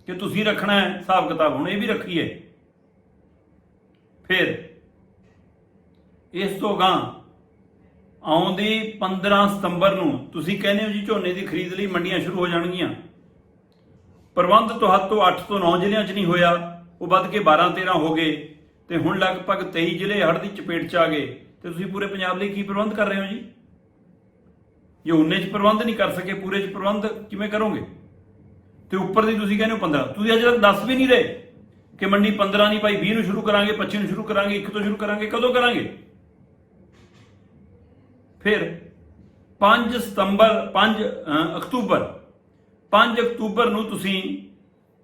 ਕਿ ਤੁਸੀਂ ਰੱਖਣਾ ਹੈ, ਹਿਸਾਬ ਕਿਤਾਬ ਹੁਣ ਇਹ ਵੀ ਰੱਖੀਏ। ਫਿਰ ਇਸ ਤੋਂ ਗਾਂ ਆਉਂਦੀ 15 ਸਤੰਬਰ ਨੂੰ ਤੁਸੀਂ ਕਹਿੰਦੇ ਹੋ ਜੀ ਝੋਨੇ ਦੀ ਖਰੀਦ ਲਈ ਮੰਡੀਆਂ ਸ਼ੁਰੂ ਹੋ ਜਾਣਗੀਆਂ। ਪ੍ਰਬੰਧ ਤੁਹਾਡੇ ਤੋਂ 8 ਤੋਂ 9 ਜ਼ਿਲ੍ਹਿਆਂ 'ਚ ਨਹੀਂ ਹੋਇਆ, ਉਹ ਵੱਧ ਕੇ 12 13 ਹੋ ਗਏ ਤੇ ਹੁਣ ਲਗਭਗ 23 ਜ਼ਿਲ੍ਹੇ ਹੜ੍ਹ ਦੀ ਚਪੇਟ 'ਚ ਆ ਗਏ। ਤੇ ਤੁਸੀਂ ਪੂਰੇ ਪੰਜਾਬ ਲਈ ਕੀ ਪ੍ਰਬੰਧ ਕਰ ਰਹੇ ਹੋ ਜੀ? ਜੇ ਉਨੇ 'ਚ ਪ੍ਰਬੰਧ ਨਹੀਂ ਕਰ ਸਕੇ, ਪੂਰੇ 'ਚ ਪ੍ਰਬੰਧ ਕਿਵੇਂ ਕਰੋਗੇ? ਤੇ ਉੱਪਰ ਦੀ ਤੁਸੀਂ ਕਹਿੰਦੇ ਹੋ 15 ਤੁਸੀਂ ਅਜੇ ਤੱਕ ਦੱਸ ਵੀ ਨਹੀਂ ਰਹੇ ਕਿ ਮੰਡੀ 15 ਨਹੀਂ ਭਾਈ 20 ਨੂੰ ਸ਼ੁਰੂ ਕਰਾਂਗੇ 25 ਨੂੰ ਸ਼ੁਰੂ ਕਰਾਂਗੇ 1 ਤੋਂ ਸ਼ੁਰੂ ਕਰਾਂਗੇ, ਕਦੋਂ ਕਰਾਂਗੇ? ਫਿਰ 5 ਸਤੰਬਰ 5 ਅਕਤੂਬਰ। 5 ਅਕਤੂਬਰ ਨੂੰ ਤੁਸੀਂ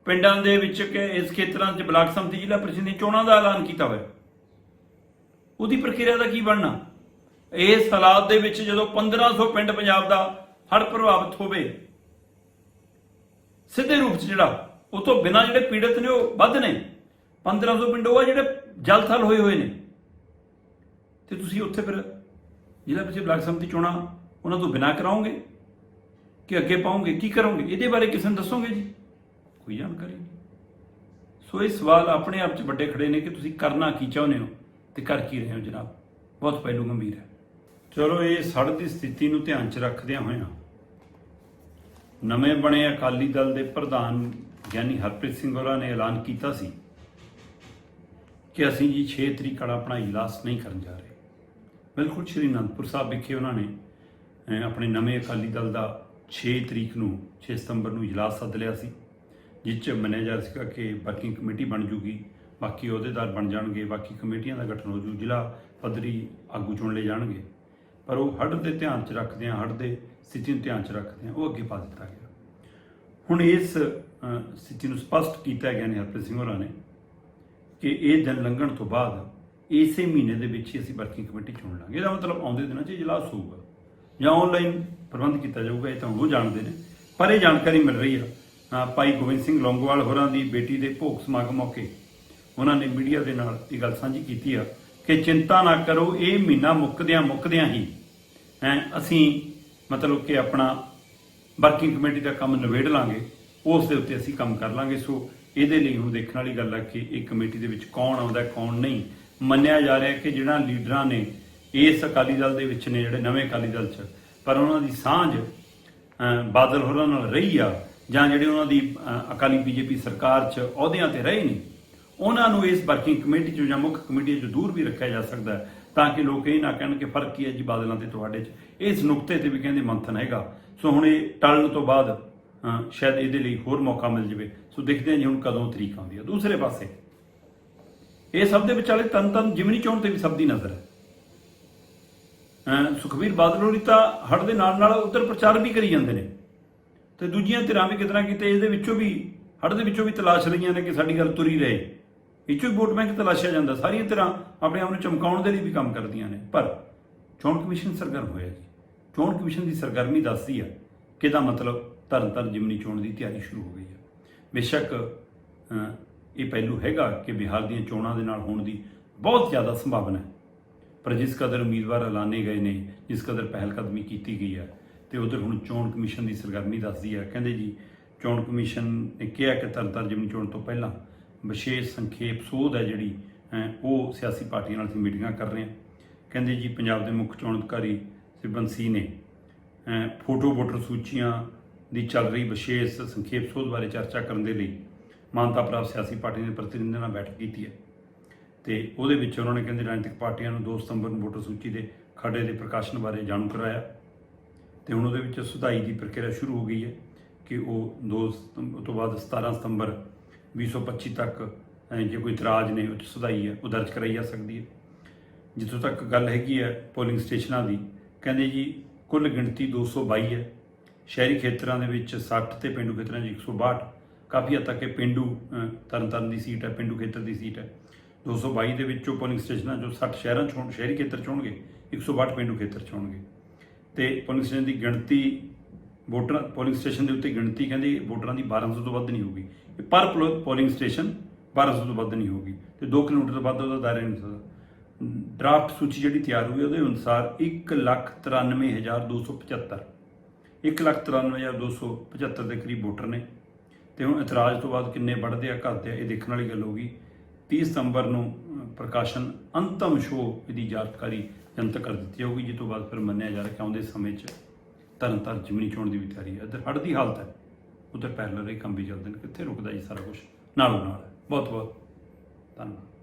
ਪਿੰਡਾਂ ਦੇ ਵਿੱਚ ਕਿ ਇਸ ਖੇਤਰਾਂ 'ਚ ਬਲਾਕ ਸੰਮਤੀ ਜ਼ਿਲ੍ਹਾ ਪ੍ਰੀਸ਼ਦ ਦੀ ਚੋਣਾਂ ਦਾ ਐਲਾਨ ਕੀਤਾ ਹੋਇਆ। ਉਹਦੀ ਪ੍ਰਕਿਰਿਆ ਦਾ ਕੀ ਬਣਨਾ? ਇਸ ਹਾਲਾਤ ਦੇ ਵਿੱਚ ਜਦੋਂ 1500 ਪਿੰਡ ਪੰਜਾਬ ਦਾ ਹੜ੍ਹ ਪ੍ਰਭਾਵਿਤ ਹੋਵੇ, ਸਿੱਧੇ ਰੂਪ 'ਚ ਜਿਹੜਾ ਉਹ ਤੋਂ ਬਿਨਾਂ ਜਿਹੜੇ ਪੀੜਤ ਨੇ ਉਹ ਵੱਧ ਨੇ। 1500 ਪਿੰਡ ਉਹ ਆ ਜਿਹੜੇ ਜਲ ਥਲ ਹੋਏ ਹੋਏ ਨੇ। ਤੇ ਤੁਸੀਂ ਉੱਥੇ ਫਿਰ ਜ਼ਿਲ੍ਹਾ ਵਿੱਚ ਬਲਾਕ ਸੰਮਤੀ ਚੋਣਾਂ ਉਹਨਾਂ ਤੋਂ ਬਿਨਾਂ ਕਰਾਓਗੇ ਕਿ ਅੱਗੇ ਪਾਉਂਗੇ ਕੀ ਕਰੋਗੇ? ਇਹਦੇ ਬਾਰੇ ਕਿਸੇ ਨੂੰ ਦੱਸੋਗੇ ਜੀ? ਕੋਈ ਜਾਣਕਾਰੀ ਨਹੀਂ। ਸੋ ਇਹ ਸਵਾਲ ਆਪਣੇ ਆਪ 'ਚ ਵੱਡੇ ਖੜੇ ਨੇ ਕਿ ਤੁਸੀਂ ਕਰਨਾ ਕੀ ਚਾਹੁੰਦੇ ਹੋ ਤੇ ਕਰ ਕੀ ਰਹੇ ਹੋ ਜਨਾਬ? ਬਹੁਤ ਪਹਿਲੂ ਗੰਭੀਰ ਹੈ। ਚਲੋ ਇਹ ਸੜਕ ਦੀ ਸਥਿਤੀ ਨੂੰ ਧਿਆਨ 'ਚ ਰੱਖਦਿਆਂ ਹੋਇਆਂ ਨਵੇਂ ਬਣੇ ਅਕਾਲੀ ਦਲ ਦੇ ਪ੍ਰਧਾਨ ਗਿਆਨੀ ਹਰਪ੍ਰੀਤ ਸਿੰਘ ਹੋਰਾਂ ਨੇ ਐਲਾਨ ਕੀਤਾ ਸੀ ਕਿ ਅਸੀਂ ਜੀ 6 ਤਰੀਕ ਵਾਲਾ ਆਪਣਾ ਇਜਲਾਸ ਨਹੀਂ ਕਰਨ ਜਾ ਰਹੇ। ਬਿਲਕੁਲ ਸ਼੍ਰੀ ਅਨੰਦਪੁਰ ਸਾਹਿਬ ਵਿਖੇ ਉਹਨਾਂ ਨੇ ਆਪਣੇ ਨਵੇਂ ਅਕਾਲੀ ਦਲ ਦਾ 6 ਤਰੀਕ ਨੂੰ 6 ਸਤੰਬਰ ਨੂੰ ਇਜਲਾਸ ਸੱਦ ਲਿਆ ਸੀ, ਜਿਸ 'ਚ ਮੰਨਿਆ ਜਾ ਰਿਹਾ ਸੀਗਾ ਕਿ ਵਰਕਿੰਗ ਕਮੇਟੀ ਬਣ ਜੂਗੀ, ਬਾਕੀ ਅਹੁਦੇਦਾਰ ਬਣ ਜਾਣਗੇ, ਬਾਕੀ ਕਮੇਟੀਆਂ ਦਾ ਗਠਨ ਹੋ ਜੂ, ਜ਼ਿਲ੍ਹਾ ਪੱਧਰੀ ਆਗੂ ਚੁਣ ਲਏ ਜਾਣਗੇ। ਪਰ ਉਹ ਹੜ੍ਹ ਦੇ ਧਿਆਨ 'ਚ ਰੱਖਦਿਆਂ ਹੜ੍ਹ ਦੇ ਸਥਿਤੀ ਨੂੰ ਧਿਆਨ 'ਚ ਰੱਖਦਿਆਂ ਉਹ ਅੱਗੇ ਪਾ ਦਿੱਤਾ ਗਿਆ। ਹੁਣ ਇਸ ਸਥਿਤੀ ਨੂੰ ਸਪਸ਼ਟ ਕੀਤਾ ਗਿਆ ਨੇ ਹਰਪ੍ਰੀਤ ਸਿੰਘ ਹੋਰਾਂ ਨੇ ਕਿ ਇਹ ਦਿਨ ਲੰਘਣ ਤੋਂ ਬਾਅਦ ਇਸੇ ਮਹੀਨੇ ਦੇ ਵਿੱਚ ਹੀ ਅਸੀਂ ਵਰਕਿੰਗ ਕਮੇਟੀ ਚੁਣ ਲਾਂਗੇ। ਇਹਦਾ ਮਤਲਬ ਆਉਂਦੇ ਦਿਨਾਂ 'ਚ ਇਜਲਾਸ ਹੋਊਗਾ ਜਾਂ ਆਨਲਾਈਨ ਪ੍ਰਬੰਧ ਕੀਤਾ ਜਾਊਗਾ, ਇਹ ਤਾਂ ਉਹ ਜਾਣਦੇ ਨੇ। ਪਰ ਇਹ ਜਾਣਕਾਰੀ ਮਿਲ ਰਹੀ ਆ ਭਾਈ ਗੋਬਿੰਦ ਸਿੰਘ ਲੌਂਗੋਵਾਲ ਹੋਰਾਂ ਦੀ ਬੇਟੀ ਦੇ ਭੋਗ ਸਮਾਗਮ ਮੌਕੇ। ਉਹਨਾਂ ਨੇ ਮੀਡੀਆ ਦੇ ਨਾਲ ਇਹ ਗੱਲ ਸਾਂਝੀ ਕੀਤੀ ਆ ਕਿ ਚਿੰਤਾ ਨਾ ਕਰੋ ਇਹ ਮਹੀਨਾ ਮੁੱਕਦਿਆਂ ਮੁੱਕਦਿਆਂ ਹੀ ਹੈ ਅਸੀਂ ਮਤਲਬ ਕਿ ਆਪਣਾ ਵਰਕਿੰਗ ਕਮੇਟੀ ਦਾ ਕੰਮ ਨਿਬੇੜ ਲਾਂਗੇ ਉਸ ਦੇ ਉੱਤੇ ਅਸੀਂ ਕੰਮ ਕਰ ਲਾਂਗੇ। ਸੋ ਇਹਦੇ ਲਈ ਹੁਣ ਦੇਖਣ ਵਾਲੀ ਗੱਲ ਹੈ ਕਿ ਇਹ ਕਮੇਟੀ ਦੇ ਵਿੱਚ ਕੌਣ ਆਉਂਦਾ ਕੌਣ ਨਹੀਂ। ਮੰਨਿਆ ਜਾ ਰਿਹਾ ਕਿ ਜਿਹੜਾ ਲੀਡਰਾਂ ਨੇ ਇਸ ਅਕਾਲੀ ਦਲ ਦੇ ਵਿੱਚ ਨੇ ਜਿਹੜੇ ਨਵੇਂ ਅਕਾਲੀ ਦਲ 'ਚ ਪਰ ਉਹਨਾਂ ਦੀ ਸਾਂਝ ਬਾਦਲ ਹੋਰਾਂ ਨਾਲ ਰਹੀ ਆ ਜਾਂ ਜਿਹੜੇ ਉਹਨਾਂ ਦੀ ਅਹ, ਅਕਾਲੀ ਬੀਜੇਪੀ ਸਰਕਾਰ 'ਚ ਅਹੁਦਿਆਂ ਤੇ ਰਹੇ ਨੇ ਉਹਨਾਂ ਨੂੰ ਇਸ ਵਰਕਿੰਗ ਕਮੇਟੀ 'ਚੋਂ ਜਾਂ ਮੁੱਖ ਕਮੇਟੀ 'ਚੋਂ ਦੂਰ ਵੀ ਰੱਖਿਆ ਜਾ ਸਕਦਾ ਹੈ ਤਾਂ ਕਿ ਲੋਕ ਇਹ ਨਾ ਕਹਿਣ ਕਿ ਫ਼ਰਕ ਕੀ ਹੈ ਜੀ ਬਾਦਲਾਂ ਤੇ ਤੁਹਾਡੇ 'ਚ। ਇਸ ਨੁਕਤੇ ਤੇ ਵੀ ਕਹਿੰਦੇ ਮੰਥਨ ਹੈਗਾ। ਸੋ ਹੁਣ ਇਹ ਟਲਣ ਤੋਂ ਬਾਅਦ ਸ਼ਾਇਦ ਇਹਦੇ ਲਈ ਹੋਰ ਮੌਕਾ ਮਿਲ ਜਾਵੇ। ਸੋ ਦੇਖਦੇ ਹਾਂ ਜੀ ਹੁਣ ਕਦੋਂ ਤਰੀਕ ਆਉਂਦੀ ਹੈ। ਦੂਸਰੇ ਪਾਸੇ ਇਹ ਸਭ ਦੇ ਵਿਚਾਲੇ ਤਨ ਤਨ ਜਿਮਨੀ ਚੋਣ ਤੇ ਵੀ ਸਭ ਦੀ ਨਜ਼ਰ ਹੈ। ਅਹ, ਸੁਖਬੀਰ ਬਾਦਲ ਹੋਰੀ ਤਾਂ ਹੜ ਦੇ ਨਾਲ ਨਾਲ ਉਧਰ ਪ੍ਰਚਾਰ ਵੀ ਕਰੀ ਜਾਂਦੇ ਨੇ। ਤੇ ਦੂਜੀਆਂ ਧਿਰਾਂ ਵੀ ਕਿਤਨਾ ਕਿਤੇ ਇਹਦੇ ਵਿੱਚੋਂ ਵੀ ਹੜ ਦੇ ਵਿੱਚੋਂ ਵੀ ਤਲਾਸ਼ ਲਈਆਂ ਨੇ ਕਿ ਸਾਡੀ ਗੱਲ ਤੁਰੀ ਰਹੇ। ਵਿੱਚੋਂ ਵੋਟ ਬੈਂਕ ਤਲਾਸ਼ਿਆ ਜਾਂਦਾ, ਸਾਰੀਆਂ ਤਰ੍ਹਾਂ ਆਪਣੇ ਆਪ ਨੂੰ ਚਮਕਾਉਣ ਦੇ ਲਈ ਵੀ ਕੰਮ ਕਰਦੀਆਂ ਨੇ। ਪਰ ਚੋਣ ਕਮਿਸ਼ਨ ਸਰਗਰਮ ਹੋਇਆ ਜੀ। ਚੋਣ ਕਮਿਸ਼ਨ ਦੀ ਸਰਗਰਮੀ ਦੱਸਦੀ ਆ ਕਿਹਦਾ ਮਤਲਬ ਤਰਨ ਤਾਰਨ ਜਿਮਨੀ ਚੋਣ ਦੀ ਤਿਆਰੀ ਸ਼ੁਰੂ ਹੋ ਗਈ ਹੈ ਬੇਸ਼ੱਕ ਇਹ ਪਹਿਲੂ ਹੈਗਾ ਕਿ ਬਿਹਾਰ ਦੀਆਂ ਚੋਣਾਂ ਦੇ ਨਾਲ ਹੋਣ ਦੀ ਬਹੁਤ ਜ਼ਿਆਦਾ ਸੰਭਾਵਨਾ ਹੈ। ਪਰ ਜਿਸ ਕਦਰ ਉਮੀਦਵਾਰ ਐਲਾਨੇ ਗਏ ਨੇ, ਜਿਸ ਕਦਰ ਪਹਿਲ ਕਦਮੀ ਕੀਤੀ ਗਈ ਹੈ ਤੇ ਉਧਰ ਹੁਣ ਚੋਣ ਕਮਿਸ਼ਨ ਦੀ ਸਰਗਰਮੀ ਦੱਸਦੀ ਹੈ ਕਹਿੰਦੇ ਜੀ, ਚੋਣ ਕਮਿਸ਼ਨ ਨੇ ਕਿਹਾ ਕਿ ਤਰਨਤਾਰਨ ਜਿਮਨੀ ਚੋਣ ਤੋਂ ਪਹਿਲਾਂ ਵਿਸ਼ੇਸ਼ ਸੰਖੇਪ ਸੋਧ ਹੈ ਜਿਹੜੀ ਅਹ, ਉਹ ਸਿਆਸੀ ਪਾਰਟੀਆਂ ਨਾਲ ਅਸੀਂ ਮੀਟਿੰਗਾਂ ਕਰ ਰਹੇ ਹਾਂ। ਕਹਿੰਦੇ ਜੀ ਪੰਜਾਬ ਦੇ ਮੁੱਖ ਚੋਣ ਅਧਿਕਾਰੀ ਸਿਬੰਸੀ ਨੇ ਫੋਟੋ ਵੋਟਰ ਸੂਚੀਆਂ ਦੀ ਚੱਲ ਰਹੀ ਵਿਸ਼ੇਸ਼ ਸੰਖੇਪ ਸੋਧ ਬਾਰੇ ਚਰਚਾ ਕਰਨ ਦੇ ਲਈ ਮਾਨਤਾ ਪ੍ਰਾਪਤ ਸਿਆਸੀ ਪਾਰਟੀਆਂ ਦੇ ਪ੍ਰਤੀਨਿਧੀਆਂ ਨਾਲ ਬੈਠਕ ਕੀਤੀ ਹੈ। ਤੇ ਉਹਦੇ ਵਿੱਚ ਉਹਨਾਂ ਨੇ ਕਹਿੰਦੇ ਰਾਜਨੀਤਿਕ ਪਾਰਟੀਆਂ ਨੂੰ 2 ਸਤੰਬਰ ਨੂੰ ਵੋਟਰ ਸੂਚੀ ਦੇ ਖਰੜੇ ਦੇ ਪ੍ਰਕਾਸ਼ਨ ਬਾਰੇ ਜਾਣੂ ਕਰਾਇਆ। ਤੇ ਹੁਣ ਉਹਦੇ ਵਿੱਚ ਸੁਧਾਈ ਦੀ ਪ੍ਰਕਿਰਿਆ ਸ਼ੁਰੂ ਹੋ ਗਈ ਹੈ ਕਿ ਉਹ 2 ਸਤੰਬਰ ਤੋਂ ਬਾਅਦ 17 ਸਤੰਬਰ 2025 ਤੱਕ ਜੇ ਕੋਈ ਇਤਰਾਜ਼ ਨੇ ਉਹ ਸੁਧਾਈ ਹੈ ਉਹ ਦਰਜ ਕਰਾਈ ਜਾ ਸਕਦੀ ਹੈ। ਜਿੱਥੋਂ ਤੱਕ ਗੱਲ ਹੈਗੀ ਹੈ ਪੋਲਿੰਗ ਸਟੇਸ਼ਨਾਂ ਦੀ ਕਹਿੰਦੇ ਜੀ ਕੁੱਲ ਗਿਣਤੀ 222 ਹੈ। ਸ਼ਹਿਰੀ ਖੇਤਰਾਂ ਦੇ ਵਿੱਚ 60 ਤੇ ਪਿੰਡੂ ਖੇਤਰਾਂ 'ਚ 162 ਕਾਫੀ ਹੱਦ ਤੱਕ ਇਹ ਪਿੰਡੂ ਅਹ, ਤਰਨਤਾਰਨ ਦੀ ਸੀਟ ਹੈ ਪਿੰਡੂ ਖੇਤਰ ਦੀ ਸੀਟ ਹੈ। 222 ਦੇ ਵਿੱਚੋਂ ਪੋਲਿੰਗ ਸਟੇਸ਼ਨਾਂ ਜੋ 60 ਸ਼ਹਿਰਾਂ 'ਚ ਹੋਣ ਸ਼ਹਿਰੀ ਖੇਤਰ 'ਚ ਹੋਣਗੇ 162 ਪਿੰਡੂ ਖੇਤਰ 'ਚ ਹੋਣਗੇ। ਤੇ ਪੋਲਿੰਗ ਸਟੇਸ਼ਨ ਦੀ ਗਿਣਤੀ ਵੋਟਰ ਪੋਲਿੰਗ ਸਟੇਸ਼ਨ ਦੇ ਉੱਤੇ ਗਿਣਤੀ ਕਹਿੰਦੇ ਵੋਟਰਾਂ ਦੀ 1200 ਤੋਂ ਵੱਧ ਨਹੀਂ ਹੋਊਗੀ। ਇਹ ਪਰ ਪੋਲ- ਪੋਲਿੰਗ ਸਟੇਸ਼ਨ 1200 ਤੋਂ ਵੱਧ ਨਹੀਂ ਹੋਊਗੀ ਤੇ 2 ਕਿਲੋਮੀਟਰ ਤੋਂ ਵੱਧ ਉਹਦਾ ਦਾਇਰਾ ਨਹੀਂ ਸਕਦਾ ਡਰਾਫਟ ਸੂਚੀ ਜਿਹੜੀ ਤਿਆਰ ਹੋਈ ਉਹਦੇ ਅਨੁਸਾਰ 193275 193275 ਦੇ ਕਰੀਬ ਵੋਟਰ ਨੇ। ਤੇ ਹੁਣ ਇਤਰਾਜ਼ ਤੋਂ ਬਾਅਦ ਕਿੰਨੇ ਵੱਧਦੇ ਆ, ਘਟਦੇ ਆ, ਇਹ ਦੇਖਣ ਵਾਲੀ ਗੱਲ ਹੋਗੀ 30 ਸਤੰਬਰ ਨੂੰ ਪ੍ਰਕਾਸ਼ਨ ਅੰਤਮ ਸ਼ੋਅ ਇਹਦੀ ਜਾਣਕਾਰੀ ਜਨਤਕ ਕਰ ਦਿੱਤੀ ਜਾਊਗੀ, ਜਿਸ ਤੋਂ ਬਾਅਦ ਫਿਰ ਮੰਨਿਆ ਜਾ ਰਿਹਾ ਕਿ ਆਉਂਦੇ ਸਮੇਂ 'ਚ ਤਰਨਤਾਰਨ ਜਿਮਨੀ ਚੋਣ ਦੀ ਵੀ ਤਿਆਰੀ ਹੈ। ਇੱਧਰ ਹੜ੍ਹ ਦੀ ਹਾਲਤ ਹੈ। ਉਧਰ ਪੈਰਲਰ ਇਹ ਕੰਮ ਵੀ ਚੱਲਦੇ ਨੇ। ਕਿੱਥੇ ਰੁਕਦਾ ਜੀ ਸਾਰਾ ਕੁਝ ਨਾਲੋਂ ਨਾਲ। ਹੈ। ਬਹੁਤ ਬਹੁਤ ਧੰਨਵਾਦ।